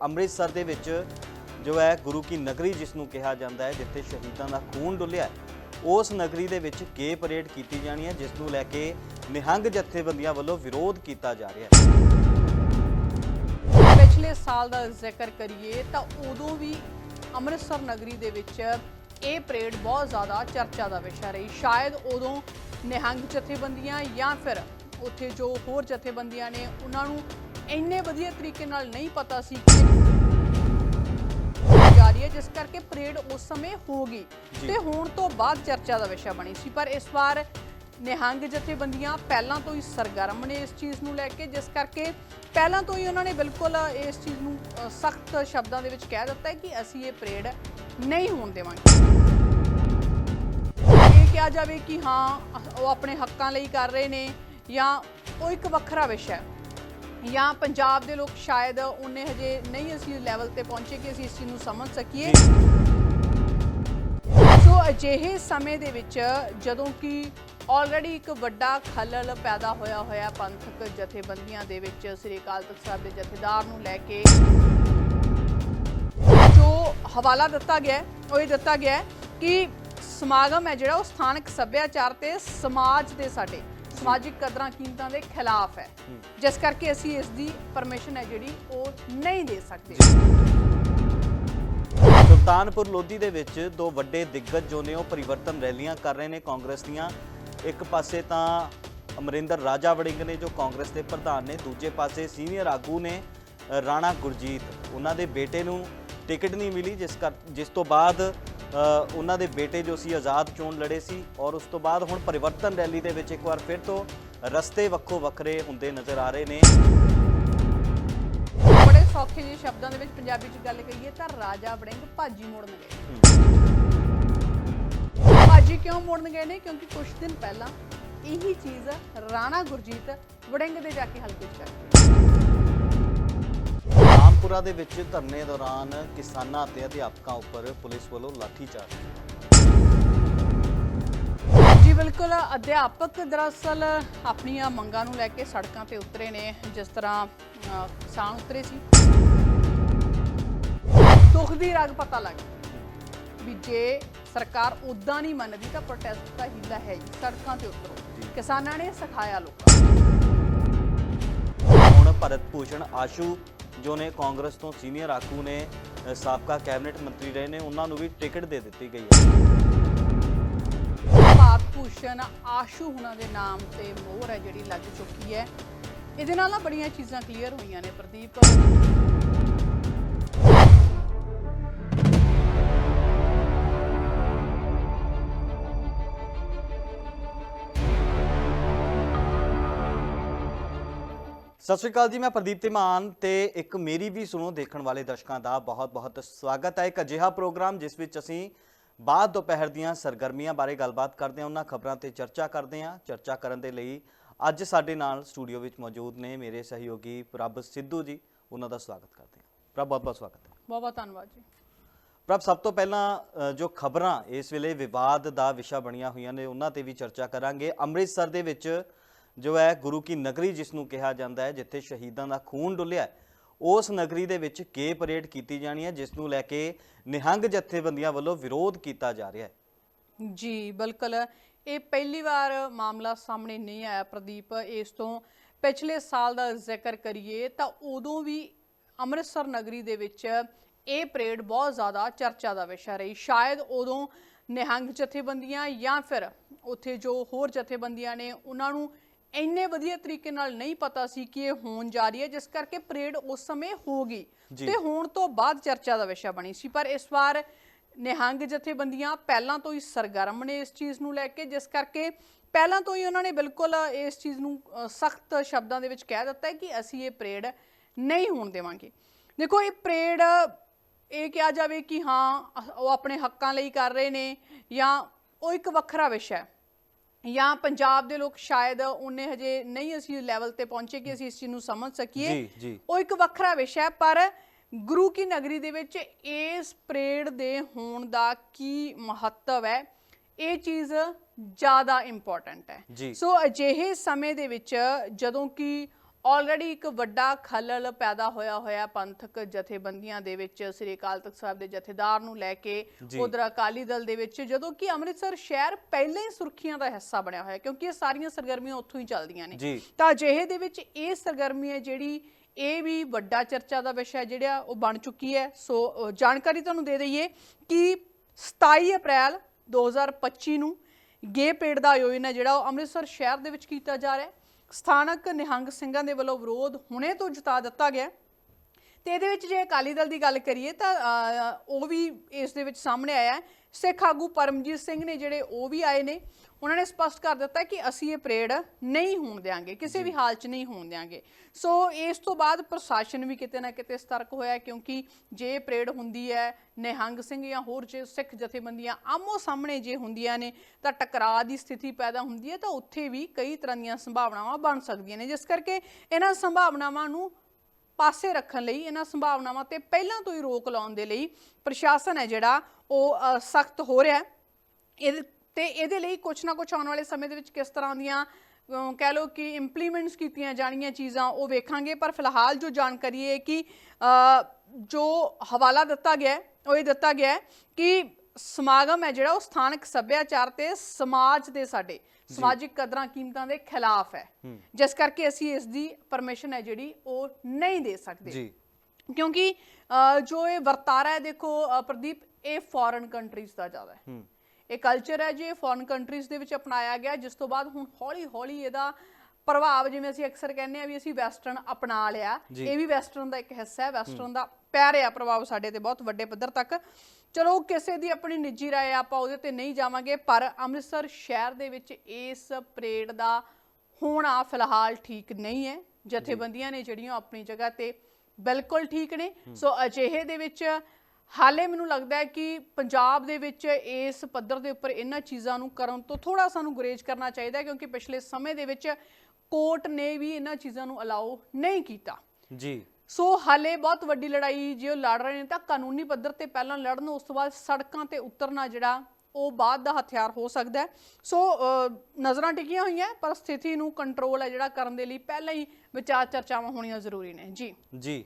ਅੰਮ੍ਰਿਤਸਰ ਦੇ ਵਿੱਚ ਜੋ ਹੈ ਗੁਰੂ ਕੀ ਨਗਰੀ ਜਿਸ ਨੂੰ ਕਿਹਾ ਜਾਂਦਾ ਹੈ ਜਿੱਥੇ ਸ਼ਹੀਦਾਂ ਦਾ ਖੂਨ ਡੁੱਲਿਆ ਹੈ, ਉਸ ਨਗਰੀ ਦੇ ਵਿੱਚ ਗੇ ਪਰੇਡ ਕੀਤੀ ਜਾਣੀ ਹੈ ਜਿਸ ਨੂੰ ਲੈ ਕੇ ਨਿਹੰਗ ਜਥੇਬੰਦੀਆਂ ਵੱਲੋਂ ਵਿਰੋਧ ਕੀਤਾ ਜਾ ਰਿਹਾ ਹੈ। ਪਿਛਲੇ ਸਾਲ ਦਾ ਜ਼ਿਕਰ ਕਰੀਏ ਤਾਂ ਉਦੋਂ ਵੀ ਅੰਮ੍ਰਿਤਸਰ ਨਗਰੀ ਦੇ ਵਿੱਚ ਇਹ ਪਰੇਡ ਬਹੁਤ ਜ਼ਿਆਦਾ ਚਰਚਾ ਦਾ ਵਿਸ਼ਾ ਰਹੀ। ਸ਼ਾਇਦ ਉਦੋਂ ਨਿਹੰਗ ਜਥੇਬੰਦੀਆਂ ਜਾਂ ਫਿਰ ਉੱਥੇ ਜੋ ਹੋਰ ਜਥੇਬੰਦੀਆਂ ਨੇ ਉਹਨਾਂ ਨੂੰ ਇੰਨੇ ਵਧੀਆ ਤਰੀਕੇ ਨਾਲ ਨਹੀਂ ਪਤਾ ਸੀ ਕਿ ਜਾ ਰਹੀ ਹੈ ਜਿਸ ਕਰਕੇ ਪਰੇਡ ਉਸ ਸਮੇਂ ਹੋ ਗਈ। ਤੇ ਹੁਣ ਤੋਂ ਬਾਅਦ ਚਰਚਾ ਦਾ ਵਿਸ਼ਾ ਬਣੀ ਸੀ। ਪਰ ਇਸ ਵਾਰ ਨਿਹੰਗ ਜਥੇਬੰਦੀਆਂ ਪਹਿਲਾਂ ਤੋਂ ਹੀ ਸਰਗਰਮ ਨੇ ਇਸ ਚੀਜ਼ ਨੂੰ ਲੈ ਕੇ ਜਿਸ ਕਰਕੇ ਪਹਿਲਾਂ ਤੋਂ ਹੀ ਉਹਨਾਂ ਨੇ ਬਿਲਕੁਲ ਇਸ ਚੀਜ਼ ਨੂੰ ਸਖਤ ਸ਼ਬਦਾਂ ਦੇ ਵਿੱਚ ਕਹਿ ਦਿੱਤਾ ਹੈ ਕਿ ਅਸੀਂ ਇਹ ਪਰੇਡ ਨਹੀਂ ਹੋਣ ਦੇਵਾਂਗੇ। ਇਹ ਕਿਹਾ ਜਾਵੇ ਕਿ ਹਾਂ ਉਹ ਆਪਣੇ ਹੱਕਾਂ ਲਈ ਕਰ ਰਹੇ ਨੇ ਜਾਂ ਉਹ ਇੱਕ ਵੱਖਰਾ ਵਿਸ਼ਾ ਹੈ। ਜਾਂ ਪੰਜਾਬ ਦੇ ਲੋਕ ਸ਼ਾਇਦ ਉਹਨੇ ਹਜੇ ਨਹੀਂ ਅਸੀਂ ਲੈਵਲ ਤੇ ਪਹੁੰਚੇ ਕਿ ਅਸੀਂ ਇਸ ਚੀਜ਼ ਨੂੰ ਸਮਝ ਸਕੀਏ। ਸੋ ਅਜਿਹੇ ਸਮੇਂ ਦੇ ਵਿੱਚ ਜਦੋਂ ਕਿ ਆਲਰੇਡੀ ਇੱਕ ਵੱਡਾ ਖਲਲ ਪੈਦਾ ਹੋਇਆ ਹੋਇਆ ਪੰਥਕ ਜਥੇਬੰਦੀਆਂ ਦੇ ਵਿੱਚ ਸ੍ਰੀ ਅਕਾਲ ਤਖਤ ਸਾਹਿਬ ਦੇ ਜਥੇਦਾਰ ਨੂੰ ਲੈ ਕੇ ਜੋ ਹਵਾਲਾ ਦਿੱਤਾ ਗਿਆ ਉਹ ਇਹ ਦਿੱਤਾ ਗਿਆ ਕਿ ਸਮਾਗਮ ਹੈ ਜਿਹੜਾ ਉਹ ਸਥਾਨਕ ਸੱਭਿਆਚਾਰ ਤੇ ਸਮਾਜ ਦੇ ਸਾਡੇ ਸਮਾਜਿਕ ਕਦਰਾਂ ਕੀਮਤਾਂ ਦੇ ਖਿਲਾਫ ਹੈ। ਜਿਸ ਕਰਕੇ ਅਸੀਂ ਇਸ ਦੀ ਪਰਮਿਸ਼ਨ ਹੈ ਜਿਹੜੀ ਉਹ ਨਹੀਂ ਦੇ ਸਕਦੇ। ਸੁਲਤਾਨਪੁਰ ਲੋਧੀ ਦੇ ਵਿੱਚ ਦੋ ਵੱਡੇ ਦਿੱਗਜ ਜੋ ਨੇ ਉਹ ਪਰਿਵਰਤਨ ਰੈਲੀਆਂ ਕਰ ਰਹੇ ਨੇ ਕਾਂਗਰਸ ਦੀਆਂ। ਇੱਕ ਪਾਸੇ ਤਾਂ ਅਮਰਿੰਦਰ ਰਾਜਾ ਵੜਿੰਗ ਨੇ ਜੋ ਕਾਂਗਰਸ ਦੇ ਪ੍ਰਧਾਨ ਨੇ, ਦੂਜੇ ਪਾਸੇ ਸੀਨੀਅਰ ਆਗੂ ਨੇ ਰਾਣਾ ਗੁਰਜੀਤ। ਉਹਨਾਂ ਦੇ ਬੇਟੇ ਨੂੰ ਟਿਕਟ ਨਹੀਂ ਮਿਲੀ, ਜਿਸ ਕਰ, ਜਿਸ ਤੋਂ ਬਾਅਦ ਉਹਨਾਂ ਦੇ ਬੇਟੇ ਜੋ ਸੀ ਆਜ਼ਾਦ ਚੋਣ ਲੜੇ ਸੀ ਔਰ ਉਸ ਤੋਂ ਬਾਅਦ ਹੁਣ ਪਰਿਵਰਤਨ ਰੈਲੀ ਦੇ ਵਿੱਚ ਇੱਕ ਵਾਰ ਫਿਰ ਤੋਂ ਰਸਤੇ ਵੱਖੋ ਵੱਖਰੇ ਹੁੰਦੇ ਨਜ਼ਰ ਆ ਰਹੇ ਨੇ। ਬੜੇ ਸੌਖੇ ਜਿਹੇ ਸ਼ਬਦਾਂ ਦੇ ਵਿੱਚ ਪੰਜਾਬੀ 'ਚ ਗੱਲ ਕਰੀਏ ਤਾਂ ਰਾਜਾ ਵੜਿੰਗ ਭਾਜੀ ਮੋੜਨ ਗਏ। ਭਾਜੀ ਕਿਉਂ ਮੋੜਨ ਗਏ ਨੇ? ਕਿਉਂਕਿ ਕੁਝ ਦਿਨ ਪਹਿਲਾਂ ਇਹੀ ਚੀਜ਼ ਰਾਣਾ ਗੁਰਜੀਤ ਵੜਿੰਗ ਦੇ ਜਾ ਕੇ ਹਲਕੇ 'ਚ ਕਰ ਰਾਮਪੁਰਾ ਦੇ ਵਿੱਚ ਧਰਨੇ ਦੌਰਾਨ ਕਿਸਾਨਾਂ ਅਤੇ ਅਧਿਆਪਕਾਂ ਉੱਪਰ ਪੁਲਿਸ ਵੱਲੋਂ ਲਾਠੀਚਾਰਜ। ਜੀ ਬਿਲਕੁਲ। ਅਧਿਆਪਕ ਦਰਅਸਲ ਆਪਣੀਆਂ ਮੰਗਾਂ ਨੂੰ ਲੈ ਕੇ ਸੜਕਾਂ ਤੇ ਉਤਰੇ ਨੇ ਜਿਸ ਤਰ੍ਹਾਂ ਅ, ਕਿਸਾਨ ਉਤਰੇ ਸੀ। ਦੁੱਖ ਦੀ ਰਗ ਪਤਾ ਲੱਗ ਗਈ ਵੀ ਜੇ ਸਰਕਾਰ ਉਦਾਂ ਨਹੀਂ ਮੰਨਦੀ ਤਾਂ ਪ੍ਰੋਟੈਸਟ ਦਾ ਹਿੱਲਾ ਹੈ ਜੀ ਸੜਕਾਂ ਤੇ ਉਤਰੋ। ਕਿਸਾਨਾਂ ਨੇ ਸਿਖਾਇਆ ਲੋਕਾਂ ਨੂੰ। ਭਰਤ ਭੂਸ਼ਣ ਆਸ਼ੂ ਜੋ ਨੇ ਕਾਂਗਰਸ ਤੋਂ ਸੀਨੀਅਰ ਆਗੂ ਨੇ ਅ, ਸਾਬਕਾ ਕੈਬਨਿਟ ਮੰਤਰੀ ਰਹੇ ਨੇ ਉਹਨਾਂ ਨੂੰ ਵੀ ਟਿਕਟ ਦੇ ਦਿੱਤੀ ਗਈ ਹੈ। ਭਾਰਤ ਭੂਸ਼ਣ ਆਸ਼ੂ ਹੁਣਾਂ ਦੇ ਨਾਮ ਤੇ ਮੋਹਰ ਹੈ ਜਿਹੜੀ ਲੱਗ ਚੁੱਕੀ ਹੈ। ਇਹਦੇ ਨਾਲ ਨਾ ਬੜੀਆਂ ਚੀਜ਼ਾਂ ਕਲੀਅਰ ਹੋਈਆਂ ਨੇ ਪ੍ਰਦੀਪ। ਸਤਿ ਸ਼੍ਰੀ ਅਕਾਲ ਜੀ ਮੈਂ ਪ੍ਰਦੀਪ ਤਿਮਾਨ ਤੇ ਇੱਕ ਮੇਰੀ ਵੀ ਸੁਣੋ ਦੇਖਣ ਵਾਲੇ ਦਰਸ਼ਕਾਂ ਦਾ ਬਹੁਤ-ਬਹੁਤ ਸਵਾਗਤ ਹੈ। ਇੱਕ ਅਜਿਹਾ ਪ੍ਰੋਗਰਾਮ ਜਿਸ ਵਿੱਚ ਅਸੀਂ ਬਾਅਦ ਦੁਪਹਿਰ ਦੀਆਂ ਸਰਗਰਮੀਆਂ ਬਾਰੇ ਗੱਲਬਾਤ ਕਰਦੇ ਹਾਂ ਉਹਨਾਂ ਖਬਰਾਂ ਤੇ ਚਰਚਾ ਕਰਦੇ ਹਾਂ। ਚਰਚਾ ਕਰਨ ਦੇ ਲਈ ਅੱਜ ਸਾਡੇ ਨਾਲ ਸਟੂਡੀਓ ਵਿੱਚ ਮੌਜੂਦ ਨੇ ਮੇਰੇ ਸਹਿਯੋਗੀ ਪ੍ਰਭ ਸਿੱਧੂ ਜੀ ਉਹਨਾਂ ਦਾ ਸਵਾਗਤ ਕਰਦੇ ਹਾਂ। ਪ੍ਰਭ ਬਹੁਤ-ਬਹੁਤ ਸਵਾਗਤ ਹੈ। ਬਹੁਤ ਬਹੁਤ ਧੰਨਵਾਦ ਜੀ। ਪ੍ਰਭ ਸਭ ਤੋਂ ਪਹਿਲਾਂ ਜੋ ਖਬਰਾਂ ਇਸ ਵੇਲੇ ਵਿਵਾਦ ਦਾ ਵਿਸ਼ਾ ਬਣੀਆਂ ਹੋਈਆਂ ਨੇ ਉਹਨਾਂ ਤੇ ਵੀ ਚਰਚਾ ਕਰਾਂਗੇ। ਅੰਮ੍ਰਿਤਸਰ ਦੇ ਵਿੱਚ ਜੋ ਹੈ ਗੁਰੂ ਕੀ ਨਗਰੀ ਜਿਸ ਨੂੰ ਕਿਹਾ ਜਾਂਦਾ ਹੈ ਜਿੱਥੇ ਸ਼ਹੀਦਾਂ ਦਾ ਖੂਨ ਡੁੱਲਿਆ ਹੈ, ਉਸ ਨਗਰੀ ਦੇ ਵਿੱਚ ਗੇ ਪਰੇਡ ਕੀਤੀ ਜਾਣੀ ਹੈ ਜਿਸ ਨੂੰ ਲੈ ਕੇ ਨਿਹੰਗ ਜਥੇਬੰਦੀਆਂ ਵੱਲੋਂ ਵਿਰੋਧ ਕੀਤਾ ਜਾ ਰਿਹਾ ਹੈ। ਜੀ ਬਿਲਕੁਲ। ਇਹ ਪਹਿਲੀ ਵਾਰ ਮਾਮਲਾ ਸਾਹਮਣੇ ਨਹੀਂ ਆਇਆ ਪ੍ਰਦੀਪ। ਇਸ ਤੋਂ ਪਿਛਲੇ ਸਾਲ ਦਾ ਜ਼ਿਕਰ ਕਰੀਏ ਤਾਂ ਉਦੋਂ ਵੀ ਅੰਮ੍ਰਿਤਸਰ ਨਗਰੀ ਦੇ ਵਿੱਚ ਇਹ ਪਰੇਡ ਬਹੁਤ ਜ਼ਿਆਦਾ ਚਰਚਾ ਦਾ ਵਿਸ਼ਾ ਰਹੀ। ਸ਼ਾਇਦ ਉਦੋਂ ਨਿਹੰਗ ਜਥੇਬੰਦੀਆਂ ਜਾਂ ਫਿਰ ਉੱਥੇ ਜੋ ਹੋਰ ਜਥੇਬੰਦੀਆਂ ਨੇ ਉਹਨਾਂ ਨੂੰ ਇੰਨੇ ਵਧੀਆ ਤਰੀਕੇ ਨਾਲ ਨਹੀਂ ਪਤਾ ਸੀ ਕਿ ਇਹ ਹੋਣ ਜਾ ਰਹੀ ਹੈ ਜਿਸ ਕਰਕੇ ਪਰੇਡ ਉਸ ਸਮੇਂ ਹੋ ਗਈ। ਤੇ ਹੋਣ ਤੋਂ ਬਾਅਦ ਚਰਚਾ ਦਾ ਵਿਸ਼ਾ ਬਣੀ ਸੀ। ਪਰ ਇਸ ਵਾਰ ਨਿਹੰਗ ਜਥੇਬੰਦੀਆਂ ਪਹਿਲਾਂ ਤੋਂ ਹੀ ਸਰਗਰਮ ਨੇ ਇਸ ਚੀਜ਼ ਨੂੰ ਲੈ ਕੇ ਜਿਸ ਕਰਕੇ ਪਹਿਲਾਂ ਤੋਂ ਹੀ ਉਹਨਾਂ ਨੇ ਬਿਲਕੁਲ ਇਸ ਚੀਜ਼ ਨੂੰ ਸਖਤ ਸ਼ਬਦਾਂ ਦੇ ਵਿੱਚ ਕਹਿ ਦਿੱਤਾ ਹੈ ਕਿ ਅਸੀਂ ਇਹ ਪਰੇਡ ਨਹੀਂ ਹੋਣ ਦੇਵਾਂਗੇ। ਦੇਖੋ ਇਹ ਪਰੇਡ ਇਹ ਕਿਹਾ ਜਾਵੇ ਕਿ ਹਾਂ ਉਹ ਆਪਣੇ ਹੱਕਾਂ ਲਈ ਕਰ ਰਹੇ ਨੇ ਜਾਂ ਉਹ ਇੱਕ ਵੱਖਰਾ ਵਿਸ਼ਾ ਹੈ। ਜਾਂ ਪੰਜਾਬ ਦੇ ਲੋਕ ਸ਼ਾਇਦ ਉਹਨੇ ਹਜੇ ਨਹੀਂ ਅਸੀਂ ਲੈਵਲ ਤੇ ਪਹੁੰਚੇ ਕਿ ਅਸੀਂ ਇਸ ਚੀਜ਼ ਨੂੰ ਸਮਝ ਸਕੀਏ। ਉਹ ਇੱਕ ਵੱਖਰਾ ਵਿਸ਼ਾ ਹੈ ਪਰ ਗੁਰੂ ਕੀ ਨਗਰੀ ਦੇ ਵਿੱਚ ਇਸ ਪਰੇਡ ਦੇ ਹੋਣ ਦਾ ਕੀ ਮਹੱਤਵ ਹੈ ਇਹ ਚੀਜ਼ ਜ਼ਿਆਦਾ ਇੰਪੋਰਟੈਂਟ ਹੈ। ਸੋ ਅਜਿਹੇ ਸਮੇਂ ਦੇ ਵਿੱਚ ਜਦੋਂ ਕਿ ਆਲਰੇਡੀ ਇੱਕ ਵੱਡਾ ਖਲਲ ਪੈਦਾ ਹੋਇਆ ਹੋਇਆ ਪੰਥਕ ਜਥੇਬੰਦੀਆਂ ਦੇ ਵਿੱਚ ਸ੍ਰੀ ਅਕਾਲ ਤਖਤ ਸਾਹਿਬ ਦੇ ਜਥੇਦਾਰ ਨੂੰ ਲੈ ਕੇ। ਉਧਰ ਅਕਾਲੀ ਦਲ ਦੇ ਵਿੱਚ ਜਦੋਂ ਕਿ ਅੰਮ੍ਰਿਤਸਰ ਸ਼ਹਿਰ ਪਹਿਲਾਂ ਹੀ ਸੁਰਖੀਆਂ ਦਾ ਹਿੱਸਾ ਬਣਿਆ ਹੋਇਆ ਕਿਉਂਕਿ ਇਹ ਸਾਰੀਆਂ ਸਰਗਰਮੀਆਂ ਉੱਥੋਂ ਹੀ ਚੱਲਦੀਆਂ ਨੇ। ਤਾਂ ਅਜਿਹੇ ਦੇ ਵਿੱਚ ਇਹ ਸਰਗਰਮੀ ਹੈ ਜਿਹੜੀ ਇਹ ਵੀ ਵੱਡਾ ਚਰਚਾ ਦਾ ਵਿਸ਼ਾ ਜਿਹੜਾ ਉਹ ਬਣ ਚੁੱਕੀ ਹੈ। ਸੋ ਜਾਣਕਾਰੀ ਤੁਹਾਨੂੰ ਦੇ ਦਈਏ ਕਿ 27 ਅਪ੍ਰੈਲ 2025 ਨੂੰ ਗੇ ਪੇੜ ਦਾ ਆਯੋਜਨ ਹੈ ਜਿਹੜਾ ਉਹ ਅੰਮ੍ਰਿਤਸਰ ਸ਼ਹਿਰ ਦੇ ਵਿੱਚ ਕੀਤਾ ਜਾ ਰਿਹਾ ਹੈ। ਸਥਾਨਕ ਨਿਹੰਗ ਸਿੰਘਾਂ ਦੇ ਵੱਲੋਂ ਵਿਰੋਧ ਹੁਣੇ ਤੋਂ ਜਤਾ ਦਿੱਤਾ ਗਿਆ ਹੈ। ਤੇ ਇਹਦੇ ਵਿੱਚ ਜੇ ਅਕਾਲੀ ਦਲ ਦੀ ਗੱਲ ਕਰੀਏ ਤਾਂ ਉਹ ਵੀ ਇਸ ਦੇ ਵਿੱਚ ਸਾਹਮਣੇ ਆਇਆ ਹੈ ਸਿੱਖ ਆਗੂ ਪਰਮਜੀਤ ਸਿੰਘ ਨੇ ਜਿਹੜੇ ਉਹ ਵੀ ਆਏ ਨੇ ਉਹਨਾਂ ਨੇ ਸਪਸ਼ਟ ਕਰ ਦਿੱਤਾ ਕਿ ਅਸੀਂ ਇਹ ਪਰੇਡ ਨਹੀਂ ਹੋਣ ਦੇਵਾਂਗੇ ਕਿਸੇ ਵੀ ਹਾਲ 'ਚ ਨਹੀਂ ਹੋਣ ਦੇਵਾਂਗੇ ਸੋ ਇਸ ਤੋਂ ਬਾਅਦ ਪ੍ਰਸ਼ਾਸਨ ਵੀ ਕਿਤੇ ਨਾ ਕਿਤੇ ਸਤਰਕ ਹੋਇਆ ਕਿਉਂਕਿ ਜੇ ਪਰੇਡ ਹੁੰਦੀ ਹੈ ਨਿਹੰਗ ਸਿੰਘ ਜਾਂ ਹੋਰ ਜੇ ਸਿੱਖ ਜਥੇਬੰਦੀਆਂ ਆਮੋ ਸਾਹਮਣੇ ਜੇ ਹੁੰਦੀਆਂ ਨੇ ਤਾਂ ਟਕਰਾਅ ਦੀ ਸਥਿਤੀ ਪੈਦਾ ਹੁੰਦੀ ਹੈ ਤਾਂ ਉੱਥੇ ਵੀ ਕਈ ਤਰ੍ਹਾਂ ਦੀਆਂ ਸੰਭਾਵਨਾਵਾਂ ਬਣ ਸਕਦੀਆਂ ਨੇ। ਜਿਸ ਕਰਕੇ ਇਹਨਾਂ ਸੰਭਾਵਨਾਵਾਂ ਨੂੰ ਪਾਸੇ ਰੱਖਣ ਲਈ ਇਹਨਾਂ ਸੰਭਾਵਨਾਵਾਂ ਤੇ ਪਹਿਲਾਂ ਤੋਂ ਹੀ ਰੋਕ ਲਾਉਣ ਦੇ ਲਈ ਪ੍ਰਸ਼ਾਸਨ ਹੈ ਜਿਹੜਾ ਉਹ ਸਖਤ ਹੋ ਰਿਹਾ ਹੈ। ਇਹਦੇ ਤੇ ਇਹਦੇ ਲਈ ਕੁਝ ਨਾ ਕੁਝ ਆਉਣ ਵਾਲੇ ਸਮੇਂ ਦੇ ਵਿੱਚ ਕਿਸ ਤਰ੍ਹਾਂ ਦੀਆਂ ਕਹਿ ਲਓ ਕਿ ਇੰਪਲੀਮੈਂਟਸ ਕੀਤੀਆਂ ਜਾਣੀਆਂ ਚੀਜ਼ਾਂ ਉਹ ਵੇਖਾਂਗੇ। ਪਰ ਫਿਲਹਾਲ ਜੋ ਜਾਣਕਾਰੀ ਹੈ ਕਿ ਜੋ ਹਵਾਲਾ ਦਿੱਤਾ ਗਿਆ ਉਹ ਇਹ ਦਿੱਤਾ ਗਿਆ ਕਿ ਸਮਾਗਮ ਹੈ ਜਿਹੜਾ ਉਹ ਸਥਾਨਕ ਸੱਭਿਆਚਾਰ ਤੇ ਸਮਾਜ ਦੇ ਸਾਡੇ ਸਮਾਜਿਕ ਕਦਰਾਂ ਕੀਮਤਾਂ ਦੇ ਖਿਲਾਫ ਹੈ। ਜਿਸ ਕਰਕੇ ਅਸੀਂ ਇਸ ਦੀ ਪਰਮਿਸ਼ਨ ਹੈ ਜਿਹੜੀ ਉਹ ਨਹੀਂ ਦੇ ਸਕਦੇ। ਜੀ। ਕਿਉਂਕਿ ਜੋ ਇਹ ਵਰਤਾਰਾ ਹੈ ਦੇਖੋ ਪ੍ਰਦੀਪ ਇਹ ਫੋਰਨ ਕੰਟਰੀਜ਼ ਦਾ ਜ਼ਿਆਦਾ ਹੈ। ਇਹ ਕਲਚਰ ਹੈ ਜੇ ਫੋਰਨ ਕੰਟਰੀਜ਼ ਦੇ ਵਿੱਚ ਅਪਣਾਇਆ ਗਿਆ। ਜਿਸ ਤੋਂ ਬਾਅਦ ਹੁਣ ਹੌਲੀ ਹੌਲੀ ਇਹਦਾ ਪ੍ਰਭਾਵ ਜਿਵੇਂ ਅਸੀਂ ਅਕਸਰ ਕਹਿੰਦੇ ਆ ਵੀ ਅਸੀਂ ਵੈਸਟਰਨ ਅਪਣਾ ਲਿਆ। ਇਹ ਵੀ ਵੈਸਟਰਨ ਦਾ ਇੱਕ ਹਿੱਸਾ ਹੈ। ਵੈਸਟਰਨ ਦਾ ਪੈ ਰਿਹਾ ਪ੍ਰਭਾਵ ਸਾਡੇ ਤੇ ਬਹੁਤ ਵੱਡੇ ਪੱਧਰ ਤੱਕ ਚਲੋ ਕਿਸੇ ਦੀ ਆਪਣੀ ਨਿੱਜੀ ਰਾਏ ਆਪਾਂ ਉਹਦੇ ਤੇ ਨਹੀਂ ਜਾਵਾਂਗੇ, ਪਰ ਅੰਮ੍ਰਿਤਸਰ ਸ਼ਹਿਰ ਦੇ ਵਿੱਚ ਇਸ ਪਰੇਡ ਦਾ ਹੋਣਾ ਫਿਲਹਾਲ ਠੀਕ ਨਹੀਂ ਹੈ। ਜਥੇਬੰਦੀਆਂ ਨੇ ਜਿਹੜੀਆਂ ਆਪਣੀ ਜਗ੍ਹਾ ਤੇ ਬਿਲਕੁਲ ਠੀਕ ਨੇ। ਸੋ ਅਜਿਹੇ ਦੇ ਵਿੱਚ ਹਾਲੇ ਮੈਨੂੰ ਲੱਗਦਾ ਹੈ ਕਿ ਪੰਜਾਬ ਦੇ ਵਿੱਚ ਇਸ ਪੱਧਰ ਦੇ ਉੱਪਰ ਇਹਨਾਂ ਚੀਜ਼ਾਂ ਨੂੰ ਕਰਨ ਤੋਂ ਥੋੜਾ ਸਾਨੂੰ ਗੁਰੇਜ਼ ਕਰਨਾ ਚਾਹੀਦਾ ਕਿਉਂਕਿ ਪਿਛਲੇ ਸਮੇਂ ਦੇ ਵਿੱਚ ਕੋਰਟ ਨੇ ਵੀ ਇਹਨਾਂ ਚੀਜ਼ਾਂ ਨੂੰ ਅਲਾਉ ਨਹੀਂ ਕੀਤਾ। ਜੀ। ਸੋ ਹਾਲੇ ਬਹੁਤ ਵੱਡੀ ਲੜਾਈ ਜੇ ਉਹ ਲੜ ਰਹੇ ਨੇ ਤਾਂ ਕਾਨੂੰਨੀ ਪੱਧਰ ਤੇ ਪਹਿਲਾਂ ਲੜਨ, ਉਸ ਤੋਂ ਬਾਅਦ ਸੜਕਾਂ ਤੇ ਉਤਰਨਾ ਜਿਹੜਾ, ਉਹ ਬਾਅਦ ਦਾ ਹਥਿਆਰ ਹੋ ਸਕਦਾ ਸੋ ਨਜ਼ਰਾਂ ਟਿਕੀਆਂ ਹੋਈਆਂ, ਪਰ ਸਥਿਤੀ ਨੂੰ ਕੰਟਰੋਲ ਹੈ ਜਿਹੜਾ ਕਰਨ ਦੇ ਲਈ ਪਹਿਲਾਂ ਹੀ ਵਿਚਾਰ ਚਰਚਾਵਾਂ ਹੋਣੀਆਂ ਜ਼ਰੂਰੀ ਨੇ। ਜੀ। ਜੀ।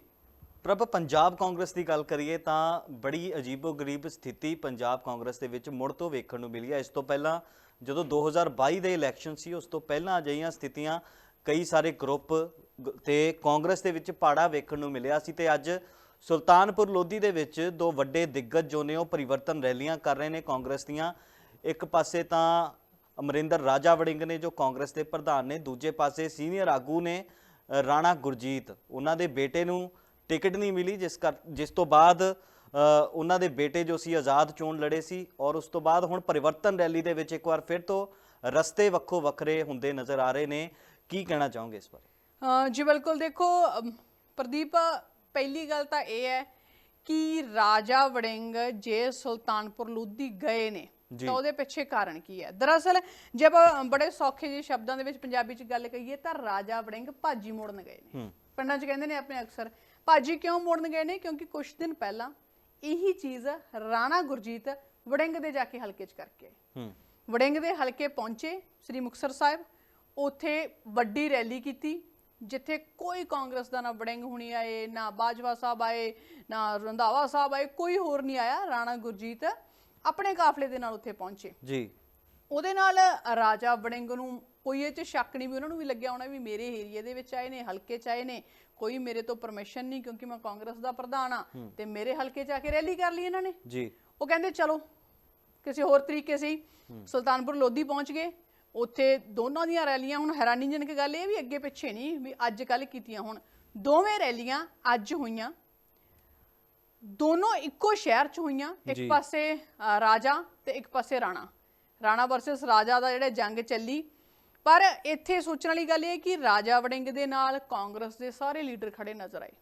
ਪ੍ਰਭ, ਪੰਜਾਬ ਕਾਂਗਰਸ ਦੀ ਗੱਲ ਕਰੀਏ ਤਾਂ ਬੜੀ ਅਜੀਬੋ-ਗਰੀਬ ਸਥਿਤੀ ਪੰਜਾਬ ਕਾਂਗਰਸ ਦੇ ਵਿੱਚ ਮੁੜ ਤੋਂ ਵੇਖਣ ਨੂੰ ਮਿਲੀ ਹੈ। ਇਸ ਤੋਂ ਪਹਿਲਾਂ ਜਦੋਂ 2022 ਦੇ ਇਲੈਕਸ਼ਨ ਸੀ, ਉਸ ਤੋਂ ਪਹਿਲਾਂ ਅਜਿਹੀਆਂ ਸਥਿਤੀਆਂ ਕਈ ਸਾਰੇ ਗਰੁੱਪ ਤੇ ਕਾਂਗਰਸ ਦੇ ਵਿੱਚ ਪਾੜਾ ਵੇਖਣ ਨੂੰ ਮਿਲਿਆ ਸੀ ਤੇ ਅੱਜ ਸੁਲਤਾਨਪੁਰ ਲੋਧੀ ਦੇ ਵਿੱਚ ਦੋ ਵੱਡੇ ਦਿੱਗਜ ਜੋ ਨੇ ਉਹ ਪਰਿਵਰਤਨ ਰੈਲੀਆਂ ਕਰ ਰਹੇ ਨੇ। ਕਾਂਗਰਸ ਦੀਆਂ ਇੱਕ ਪਾਸੇ ਤਾਂ ਅਮਰਿੰਦਰ ਰਾਜਾ ਵੜਿੰਗ ਨੇ ਜੋ ਕਾਂਗਰਸ ਦੇ ਪ੍ਰਧਾਨ ਨੇ, ਦੂਜੇ ਪਾਸੇ ਸੀਨੀਅਰ ਆਗੂ ਨੇ ਰਾਣਾ ਗੁਰਜੀਤ। ਉਹਨਾਂ ਦੇ ਬੇਟੇ ਨੂੰ ਟਿਕਟ ਨਹੀਂ ਮਿਲੀ, ਜਿਸ ਕਰ, ਜਿਸ ਤੋਂ ਬਾਅਦ ਉਹਨਾਂ ਦੇ ਬੇਟੇ ਜੋ ਸੀ ਆਜ਼ਾਦ ਚੋਣ ਲੜੇ ਸੀ ਔਰ ਉਸ ਤੋਂ ਬਾਅਦ ਹੁਣ ਪਰਿਵਰਤਨ ਰੈਲੀ ਦੇ ਵਿੱਚ ਇੱਕ ਵਾਰ ਫਿਰ ਤੋਂ ਰਸਤੇ ਵੱਖੋ ਵੱਖਰੇ ਹੁੰਦੇ ਨਜ਼ਰ ਆ ਰਹੇ ਨੇ। ਕੀ ਕਹਿਣਾ ਚਾਹੋਗੇ ਇਸ ਬਾਰੇ? ਜੀ ਬਿਲਕੁਲ ਦੇਖੋ ਪ੍ਰਦੀਪ ਪਹਿਲੀ ਗੱਲ ਤਾਂ ਇਹ ਹੈ ਕਿ ਰਾਜਾ ਵੜਿੰਗ ਜੇ ਸੁਲਤਾਨਪੁਰ ਲੋਧੀ ਗਏ ਨੇ। ਤਾਂ ਉਹਦੇ ਪਿੱਛੇ ਕਾਰਨ ਕੀ ਹੈ? ਦਰਅਸਲ ਜੇ ਆਪਾਂ ਬੜੇ ਸੌਖੇ ਜਿਹੇ ਸ਼ਬਦਾਂ ਦੇ ਵਿੱਚ ਪੰਜਾਬੀ ਚ ਗੱਲ ਕਹੀਏ ਤਾਂ ਰਾਜਾ ਵੜਿੰਗ ਭਾਜੀ ਮੋੜਨ ਗਏ ਨੇ। ਪਿੰਡਾਂ 'ਚ ਕਹਿੰਦੇ ਨੇ ਆਪਣੇ ਅਕਸਰ ਭਾਜੀ ਕਿਉਂ ਮੋੜਨ ਗਏ ਨੇ? ਕਿਉਂਕਿ ਕੁਝ ਦਿਨ ਪਹਿਲਾਂ ਇਹੀ ਚੀਜ਼ ਰਾਣਾ ਗੁਰਜੀਤ ਵੜਿੰਗ ਦੇ ਜਾ ਕੇ ਹਲਕੇ 'ਚ ਕਰਕੇ ਵੜਿੰਗ ਦੇ ਹਲਕੇ ਪਹੁੰਚੇ ਸ੍ਰੀ ਮੁਕਤਸਰ ਸਾਹਿਬ ਉੱਥੇ ਵੱਡੀ ਰੈਲੀ ਕੀਤੀ ਜਿੱਥੇ ਕੋਈ ਕਾਂਗਰਸ ਦਾ ਨਾ ਵੜਿੰਗ ਹੁਣੀ ਆਏ ਨਾ ਬਾਜਵਾ ਸਾਹਿਬ ਆਏ ਨਾ ਰੰਧਾਵਾ ਸਾਹਿਬ ਆਏ ਕੋਈ ਹੋਰ ਨਹੀਂ ਆਇਆ ਰਾਣਾ ਗੁਰਜੀਤ ਆਪਣੇ ਕਾਫਲੇ ਦੇ ਨਾਲ ਉੱਥੇ ਪਹੁੰਚੇ। ਜੀ। ਉਹਦੇ ਨਾਲ ਰਾਜਾ ਵੜਿੰਗ ਨੂੰ ਕੋਈ ਇਹ ਚ ਸ਼ੱਕ ਨਹੀਂ ਵੀ ਉਹਨਾਂ ਨੂੰ ਵੀ ਲੱਗਿਆ ਹੋਣਾ ਵੀ ਮੇਰੇ ਏਰੀਆ ਦੇ ਵਿੱਚ ਆਏ ਨੇ ਹਲਕੇ ਚ ਆਏ ਨੇ ਕੋਈ ਮੇਰੇ ਤੋਂ ਪਰਮਿਸ਼ਨ ਨਹੀਂ ਕਿਉਂਕਿ ਮੈਂ ਕਾਂਗਰਸ ਦਾ ਪ੍ਰਧਾਨ ਆ ਤੇ ਮੇਰੇ ਹਲਕੇ ਚ ਆ ਕੇ ਰੈਲੀ ਕਰ ਲਈ ਇਹਨਾਂ ਨੇ। ਜੀ। ਉਹ ਕਹਿੰਦੇ ਚਲੋ ਕਿਸੇ ਹੋਰ ਤਰੀਕੇ ਸੀ। ਸੁਲਤਾਨਪੁਰ ਲੋਧੀ ਪਹੁੰਚ ਗਏ। ਉੱਥੇ ਦੋਨਾਂ ਦੀਆਂ ਰੈਲੀਆਂ ਹੁਣ ਹੈਰਾਨੀਜਨਕ ਗੱਲ ਇਹ ਵੀ ਅੱਗੇ ਪਿੱਛੇ ਨਹੀਂ ਵੀ ਅੱਜ ਕੱਲ ਕੀਤੀਆਂ ਹੁਣ। ਦੋਵੇਂ ਰੈਲੀਆਂ ਅੱਜ ਹੋਈਆਂ। ਦੋਨੋਂ ਇੱਕੋ ਸ਼ਹਿਰ ਚ ਹੋਈਆਂ। ਜੀ। ਇੱਕ ਪਾਸੇ ਅ, ਰਾਜਾ ਤੇ ਇੱਕ ਪਾਸੇ ਰਾਣਾ। ਰਾਣਾ ਵਰਸਸ ਰਾਜਾ ਦਾ ਜਿਹੜਾ ਜੰਗ ਚੱਲੀ। ਪਰ ਇੱਥੇ ਸੋਚਣ ਵਾਲੀ ਗੱਲ ਇਹ ਹੈ ਕਿ ਰਾਜਾ ਵੜਿੰਗ ਦੇ ਨਾਲ ਕਾਂਗਰਸ ਦੇ ਸਾਰੇ ਲੀਡਰ ਖੜੇ ਨਜ਼ਰ ਆਏ।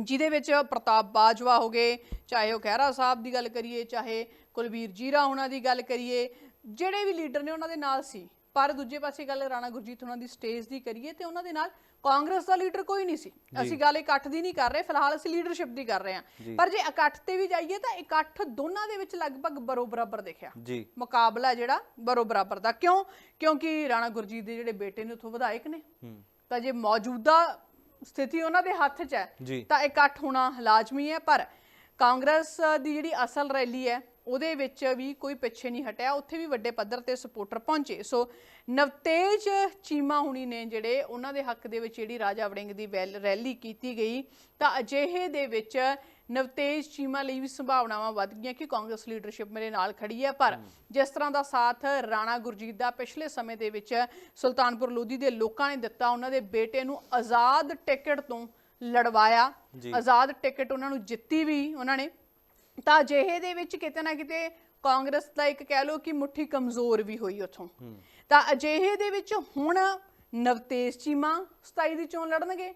ਜਿਹਦੇ ਵਿੱਚ ਪ੍ਰਤਾਪ ਬਾਜਵਾ ਹੋ ਗਏ ਚਾਹੇ ਉਹ ਖਹਿਰਾ ਸਾਹਿਬ ਦੀ ਗੱਲ ਕਰੀਏ ਚਾਹੇ ਕੁਲਵੀਰ ਜੀਰਾ ਉਹਨਾਂ ਦੀ ਗੱਲ ਕਰੀਏ ਜਿਹੜੇ ਵੀ ਲੀਡਰ ਨੇ ਉਹਨਾਂ ਦੇ ਨਾਲ ਸੀ। ਪਰ ਦੂਜੇ ਪਾਸੇ ਗੱਲ ਰਾਣਾ ਗੁਰਜੀਤ ਉਹਨਾਂ ਦੀ ਸਟੇਜ ਦੀ ਕਰੀਏ ਤੇ ਉਹਨਾਂ ਦੇ ਨਾਲ ਕਾਂਗਰਸ ਦਾ ਲੀਡਰ ਕੋਈ ਨਹੀਂ ਸੀ। ਅਸੀਂ ਗੱਲ ਇਕੱਠ ਦੀ ਨਹੀਂ ਕਰ ਰਹੇ ਫਿਲਹਾਲ ਅਸੀਂ ਲੀਡਰਸ਼ਿਪ ਦੀ ਕਰ ਰਹੇ ਹਾਂ। ਪਰ ਜੇ ਇਕੱਠ ਤੇ ਵੀ ਜਾਈਏ ਤਾਂ ਇਕੱਠ ਦੋਨਾਂ ਦੇ ਵਿੱਚ ਲਗਭਗ ਬਰੋ ਬਰਾਬਰ ਦੇਖਿਆ ਮੁਕਾਬਲਾ ਜਿਹੜਾ ਬਰੋ ਬਰਾਬਰ ਦਾ। ਕਿਉਂ? ਕਿਉਂਕਿ ਰਾਣਾ ਗੁਰਜੀਤ ਦੇ ਜਿਹੜੇ ਬੇਟੇ ਨੇ ਉੱਥੋਂ ਵਿਧਾਇਕ ਨੇ। ਤਾਂ ਜੇ ਮੌਜੂਦਾ ਸਥਿਤੀ ਉਹਨਾਂ ਦੇ ਹੱਥ 'ਚ ਹੈ ਤਾਂ ਇਕੱਠ ਹੋਣਾ ਲਾਜ਼ਮੀ ਹੈ। ਪਰ ਕਾਂਗਰਸ ਦੀ ਜਿਹੜੀ ਅਸਲ ਰੈਲੀ ਹੈ ਉਹਦੇ ਵਿੱਚ ਵੀ ਕੋਈ ਪਿੱਛੇ ਨਹੀਂ ਹਟਿਆ ਉੱਥੇ ਵੀ ਵੱਡੇ ਪੱਧਰ ਤੇ ਸਪੋਰਟਰ ਪਹੁੰਚੇ। ਸੋ ਨਵਤੇਜ ਚੀਮਾ ਹੁਣੀ ਨੇ ਜਿਹੜੇ ਉਹਨਾਂ ਦੇ ਹੱਕ ਦੇ ਵਿੱਚ ਜਿਹੜੀ ਰਾਜਾ ਵੜਿੰਗ ਦੀ ਰੈਲੀ ਕੀਤੀ ਗਈ ਤਾਂ ਅਜਿਹੇ ਦੇ ਵਿੱਚ ਨਵਤੇਜ ਚੀਮਾ ਲਈ ਵੀ ਸੰਭਾਵਨਾਵਾਂ ਵੱਧ ਗਈਆਂ ਕਿ ਕਾਂਗਰਸ ਲੀਡਰਸ਼ਿਪ ਮੇਰੇ ਨਾਲ ਖੜੀ ਹੈ। ਪਰ ਜਿਸ ਤਰ੍ਹਾਂ ਦਾ ਸਾਥ ਰਾਣਾ ਗੁਰਜੀਤ ਦਾ ਪਿਛਲੇ ਸਮੇਂ ਦੇ ਵਿੱਚ ਸੁਲਤਾਨਪੁਰ ਲੋਧੀ ਦੇ ਲੋਕਾਂ ਨੇ ਦਿੱਤਾ ਉਹਨਾਂ ਦੇ ਬੇਟੇ ਨੂੰ ਆਜ਼ਾਦ ਟਿਕਟ ਤੋਂ ਲੜਵਾਇਆ। ਆਜ਼ਾਦ ਟਿਕਟ ਉਹਨਾਂ ਨੂੰ ਜਿੱਤੀ ਵੀ ਉਹਨਾਂ ਨੇ। ਤਾਂ ਅਜਿਹੇ ਦੇ ਵਿੱਚ ਕਿਤੇ ਨਾ ਕਿਤੇ ਕਾਂਗਰਸ ਦਾ ਇੱਕ ਕਹਿ ਲਓ ਕਿ ਮੁੱਠੀ ਕਮਜ਼ੋਰ ਵੀ ਹੋਈ ਉੱਥੋਂ। ਤਾਂ ਅਜਿਹੇ ਦੇ ਵਿੱਚ ਹੁਣ ਨਵਤੇਜ ਚੀਮਾ 27 ਦੀ ਚੋਣ ਲੜਨਗੇ।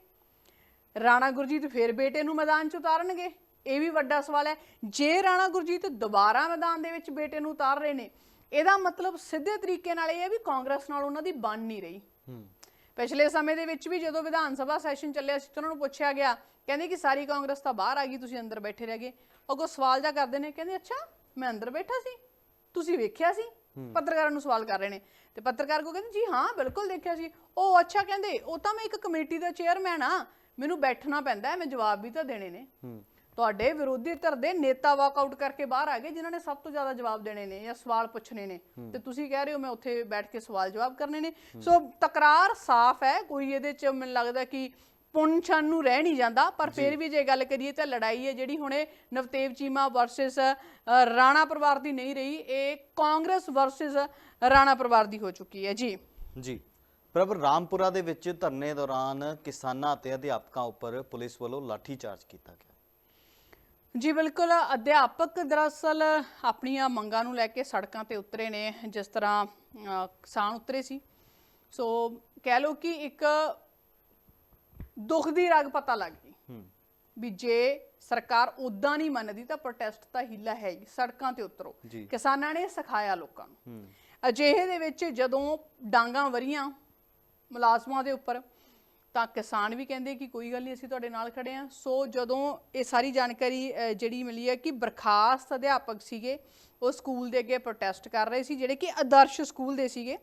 ਰਾਣਾ ਗੁਰਜੀਤ ਫੇਰ ਬੇਟੇ ਨੂੰ ਮੈਦਾਨ 'ਚ ਉਤਾਰਨਗੇ। ਇਹ ਵੀ ਵੱਡਾ ਸਵਾਲ ਹੈ। ਜੇ ਰਾਣਾ ਗੁਰਜੀਤ ਦੁਬਾਰਾ ਮੈਦਾਨ ਦੇ ਵਿੱਚ ਬੇਟੇ ਨੂੰ ਉਤਾਰ ਰਹੇ ਨੇ ਇਹਦਾ ਮਤਲਬ ਸਿੱਧੇ ਤਰੀਕੇ ਨਾਲ ਇਹ ਹੈ ਵੀ ਕਾਂਗਰਸ ਨਾਲ ਉਹਨਾਂ ਦੀ ਬਣ ਨਹੀਂ ਰਹੀ। ਹੂੰ। ਪਿਛਲੇ ਸਮੇਂ ਦੇ ਵਿੱਚ ਵੀ ਜਦੋਂ ਵਿਧਾਨ ਸਭਾ ਸੈਸ਼ਨ ਚੱਲਿਆ ਸੀ ਤਾਂ ਉਹਨਾਂ ਨੂੰ ਪੁੱਛਿਆ ਗਿਆ ਕਹਿੰਦੇ ਕਿ ਸਾਰੀ ਕਾਂਗਰਸ ਤਾਂ ਬਾਹਰ ਆ ਗਈ ਤੁਸੀਂ ਅੰਦਰ ਬੈਠੇ ਰਹਿ ਗਏ। ਅੱਗੋਂ ਸਵਾਲ ਜਾ ਕਰਦੇ ਨੇ ਕਹਿੰਦੇ ਅੱਛਾ ਮੈਂ ਅੰਦਰ ਬੈਠਾ ਸੀ ਤੁਸੀਂ ਵੇਖਿਆ ਸੀ? ਪੱਤਰਕਾਰਾਂ ਨੂੰ ਸਵਾਲ ਕਰ ਰਹੇ ਨੇ। ਤੇ ਪੱਤਰਕਾਰ ਕੋ ਕਹਿੰਦੇ ਜੀ ਹਾਂ ਬਿਲਕੁਲ ਦੇਖਿਆ ਸੀ। ਉਹ ਅੱਛਾ ਕਹਿੰਦੇ ਉਹ ਤਾਂ ਮੈਂ ਇੱਕ ਕਮੇਟੀ ਦਾ ਚੇਅਰਮੈਨ ਆ ਮੈਨੂੰ ਬੈਠਣਾ ਪੈਂਦਾ ਮੈਂ ਜਵਾਬ ਵੀ ਤਾਂ ਦੇਣੇ ਨੇ। ਤੁਹਾਡੇ ਵਿਰੋਧੀ ਧਿਰ ਦੇ ਨੇਤਾ ਵਾਕਆਊਟ ਕਰਕੇ ਬਾਹਰ ਆ ਗਏ ਜਿਨ੍ਹਾਂ ਨੇ ਸਭ ਤੋਂ ਜ਼ਿਆਦਾ ਜਵਾਬ ਦੇਣੇ ਨੇ ਜਾਂ ਸਵਾਲ ਪੁੱਛਣੇ ਨੇ। ਤੇ ਤੁਸੀਂ ਕਹਿ ਰਹੇ ਹੋ ਮੈਂ ਉੱਥੇ ਬੈਠ ਕੇ ਸਵਾਲ ਜਵਾਬ ਕਰਨੇ ਨੇ। ਸੋ ਤਕਰਾਰ ਸਾਫ਼ ਹੈ ਕੋਈ ਇਹਦੇ ਚ ਮੈਨੂੰ ਲੱਗਦਾ ਕਿ ਪੁੰਛਣ ਨੂੰ ਰਹਿ ਨਹੀਂ ਜਾਂਦਾ ਪਰ ਫਿਰ ਵੀ ਜੇ ਗੱਲ ਕਰੀਏ ਤਾਂ ਲੜਾਈ ਹੈ ਜਿਹੜੀ ਹੁਣੇ ਨਵਤੇਵ ਚੀਮਾ ਵਰਸਸ ਰਾਣਾ ਪਰਿਵਾਰ ਦੀ ਨਹੀਂ ਰਹੀ ਇਹ ਕਾਂਗਰਸ ਵਰਸਸ ਰਾਣਾ ਪਰਿਵਾਰ ਦੀ ਹੋ ਚੁੱਕੀ ਹੈ। ਜੀ। ਜੀ। ਪ੍ਰਭ ਰਾਮਪੁਰਾ ਦੇ ਵਿੱਚ ਧਰਨੇ ਦੌਰਾਨ ਕਿਸਾਨਾਂ ਅਤੇ ਅਧਿਆਪਕਾਂ ਉੱਪਰ ਪੁਲਿਸ ਵੱਲੋਂ ਲਾਠੀਚਾਰਜ ਕੀਤਾ ਗਿਆ। ਜੀ ਬਿਲਕੁਲ ਅਧਿਆਪਕ ਦਰਅਸਲ ਆਪਣੀਆਂ ਮੰਗਾਂ ਨੂੰ ਲੈ ਕੇ ਸੜਕਾਂ ਤੇ ਉਤਰੇ ਨੇ ਜਿਸ ਤਰ੍ਹਾਂ ਕਿਸਾਨ ਉਤਰੇ ਸੀ। ਸੋ ਕਹਿ ਲਓ ਕਿ ਇੱਕ ਦੁੱਖ ਦੀ ਰਗ ਪਤਾ ਲੱਗ ਗਈ ਵੀ ਜੇ ਸਰਕਾਰ ਉਦਾਂ ਨਹੀਂ ਮੰਨਦੀ ਤਾਂ ਪ੍ਰੋਟੈਸਟ ਤਾਂ ਹਿੱਲਾ ਹੈ ਹੀ ਸੜਕਾਂ ਤੇ ਉਤਰੋ। ਕਿਸਾਨਾਂ ਨੇ ਸਿਖਾਇਆ ਲੋਕਾਂ ਨੂੰ। ਅਜਿਹੇ ਦੇ ਵਿੱਚ ਜਦੋਂ ਡਾਂਗਾ ਵਰੀਆਂ ਮੁਲਾਜ਼ਮਾਂ ਦੇ ਉੱਪਰ ਤਾਂ ਕਿਸਾਨ ਵੀ ਕਹਿੰਦੇ ਕਿ ਕੋਈ ਗੱਲ ਨਹੀਂ ਅਸੀਂ ਤੁਹਾਡੇ ਨਾਲ ਖੜੇ ਆ। ਸੋ ਜਦੋਂ ਇਹ ਸਾਰੀ ਜਾਣਕਾਰੀ ਜਿਹੜੀ ਮਿਲੀ ਹੈ ਕਿ ਬਰਖਾਸਤ ਅਧਿਆਪਕ ਸੀਗੇ ਉਹ ਸਕੂਲ ਦੇ ਅੱਗੇ ਪ੍ਰੋਟੈਸਟ ਕਰ ਰਹੇ ਸੀ ਜਿਹੜੇ ਕਿ ਆਦਰਸ਼ ਸਕੂਲ ਦੇ ਸੀਗੇ।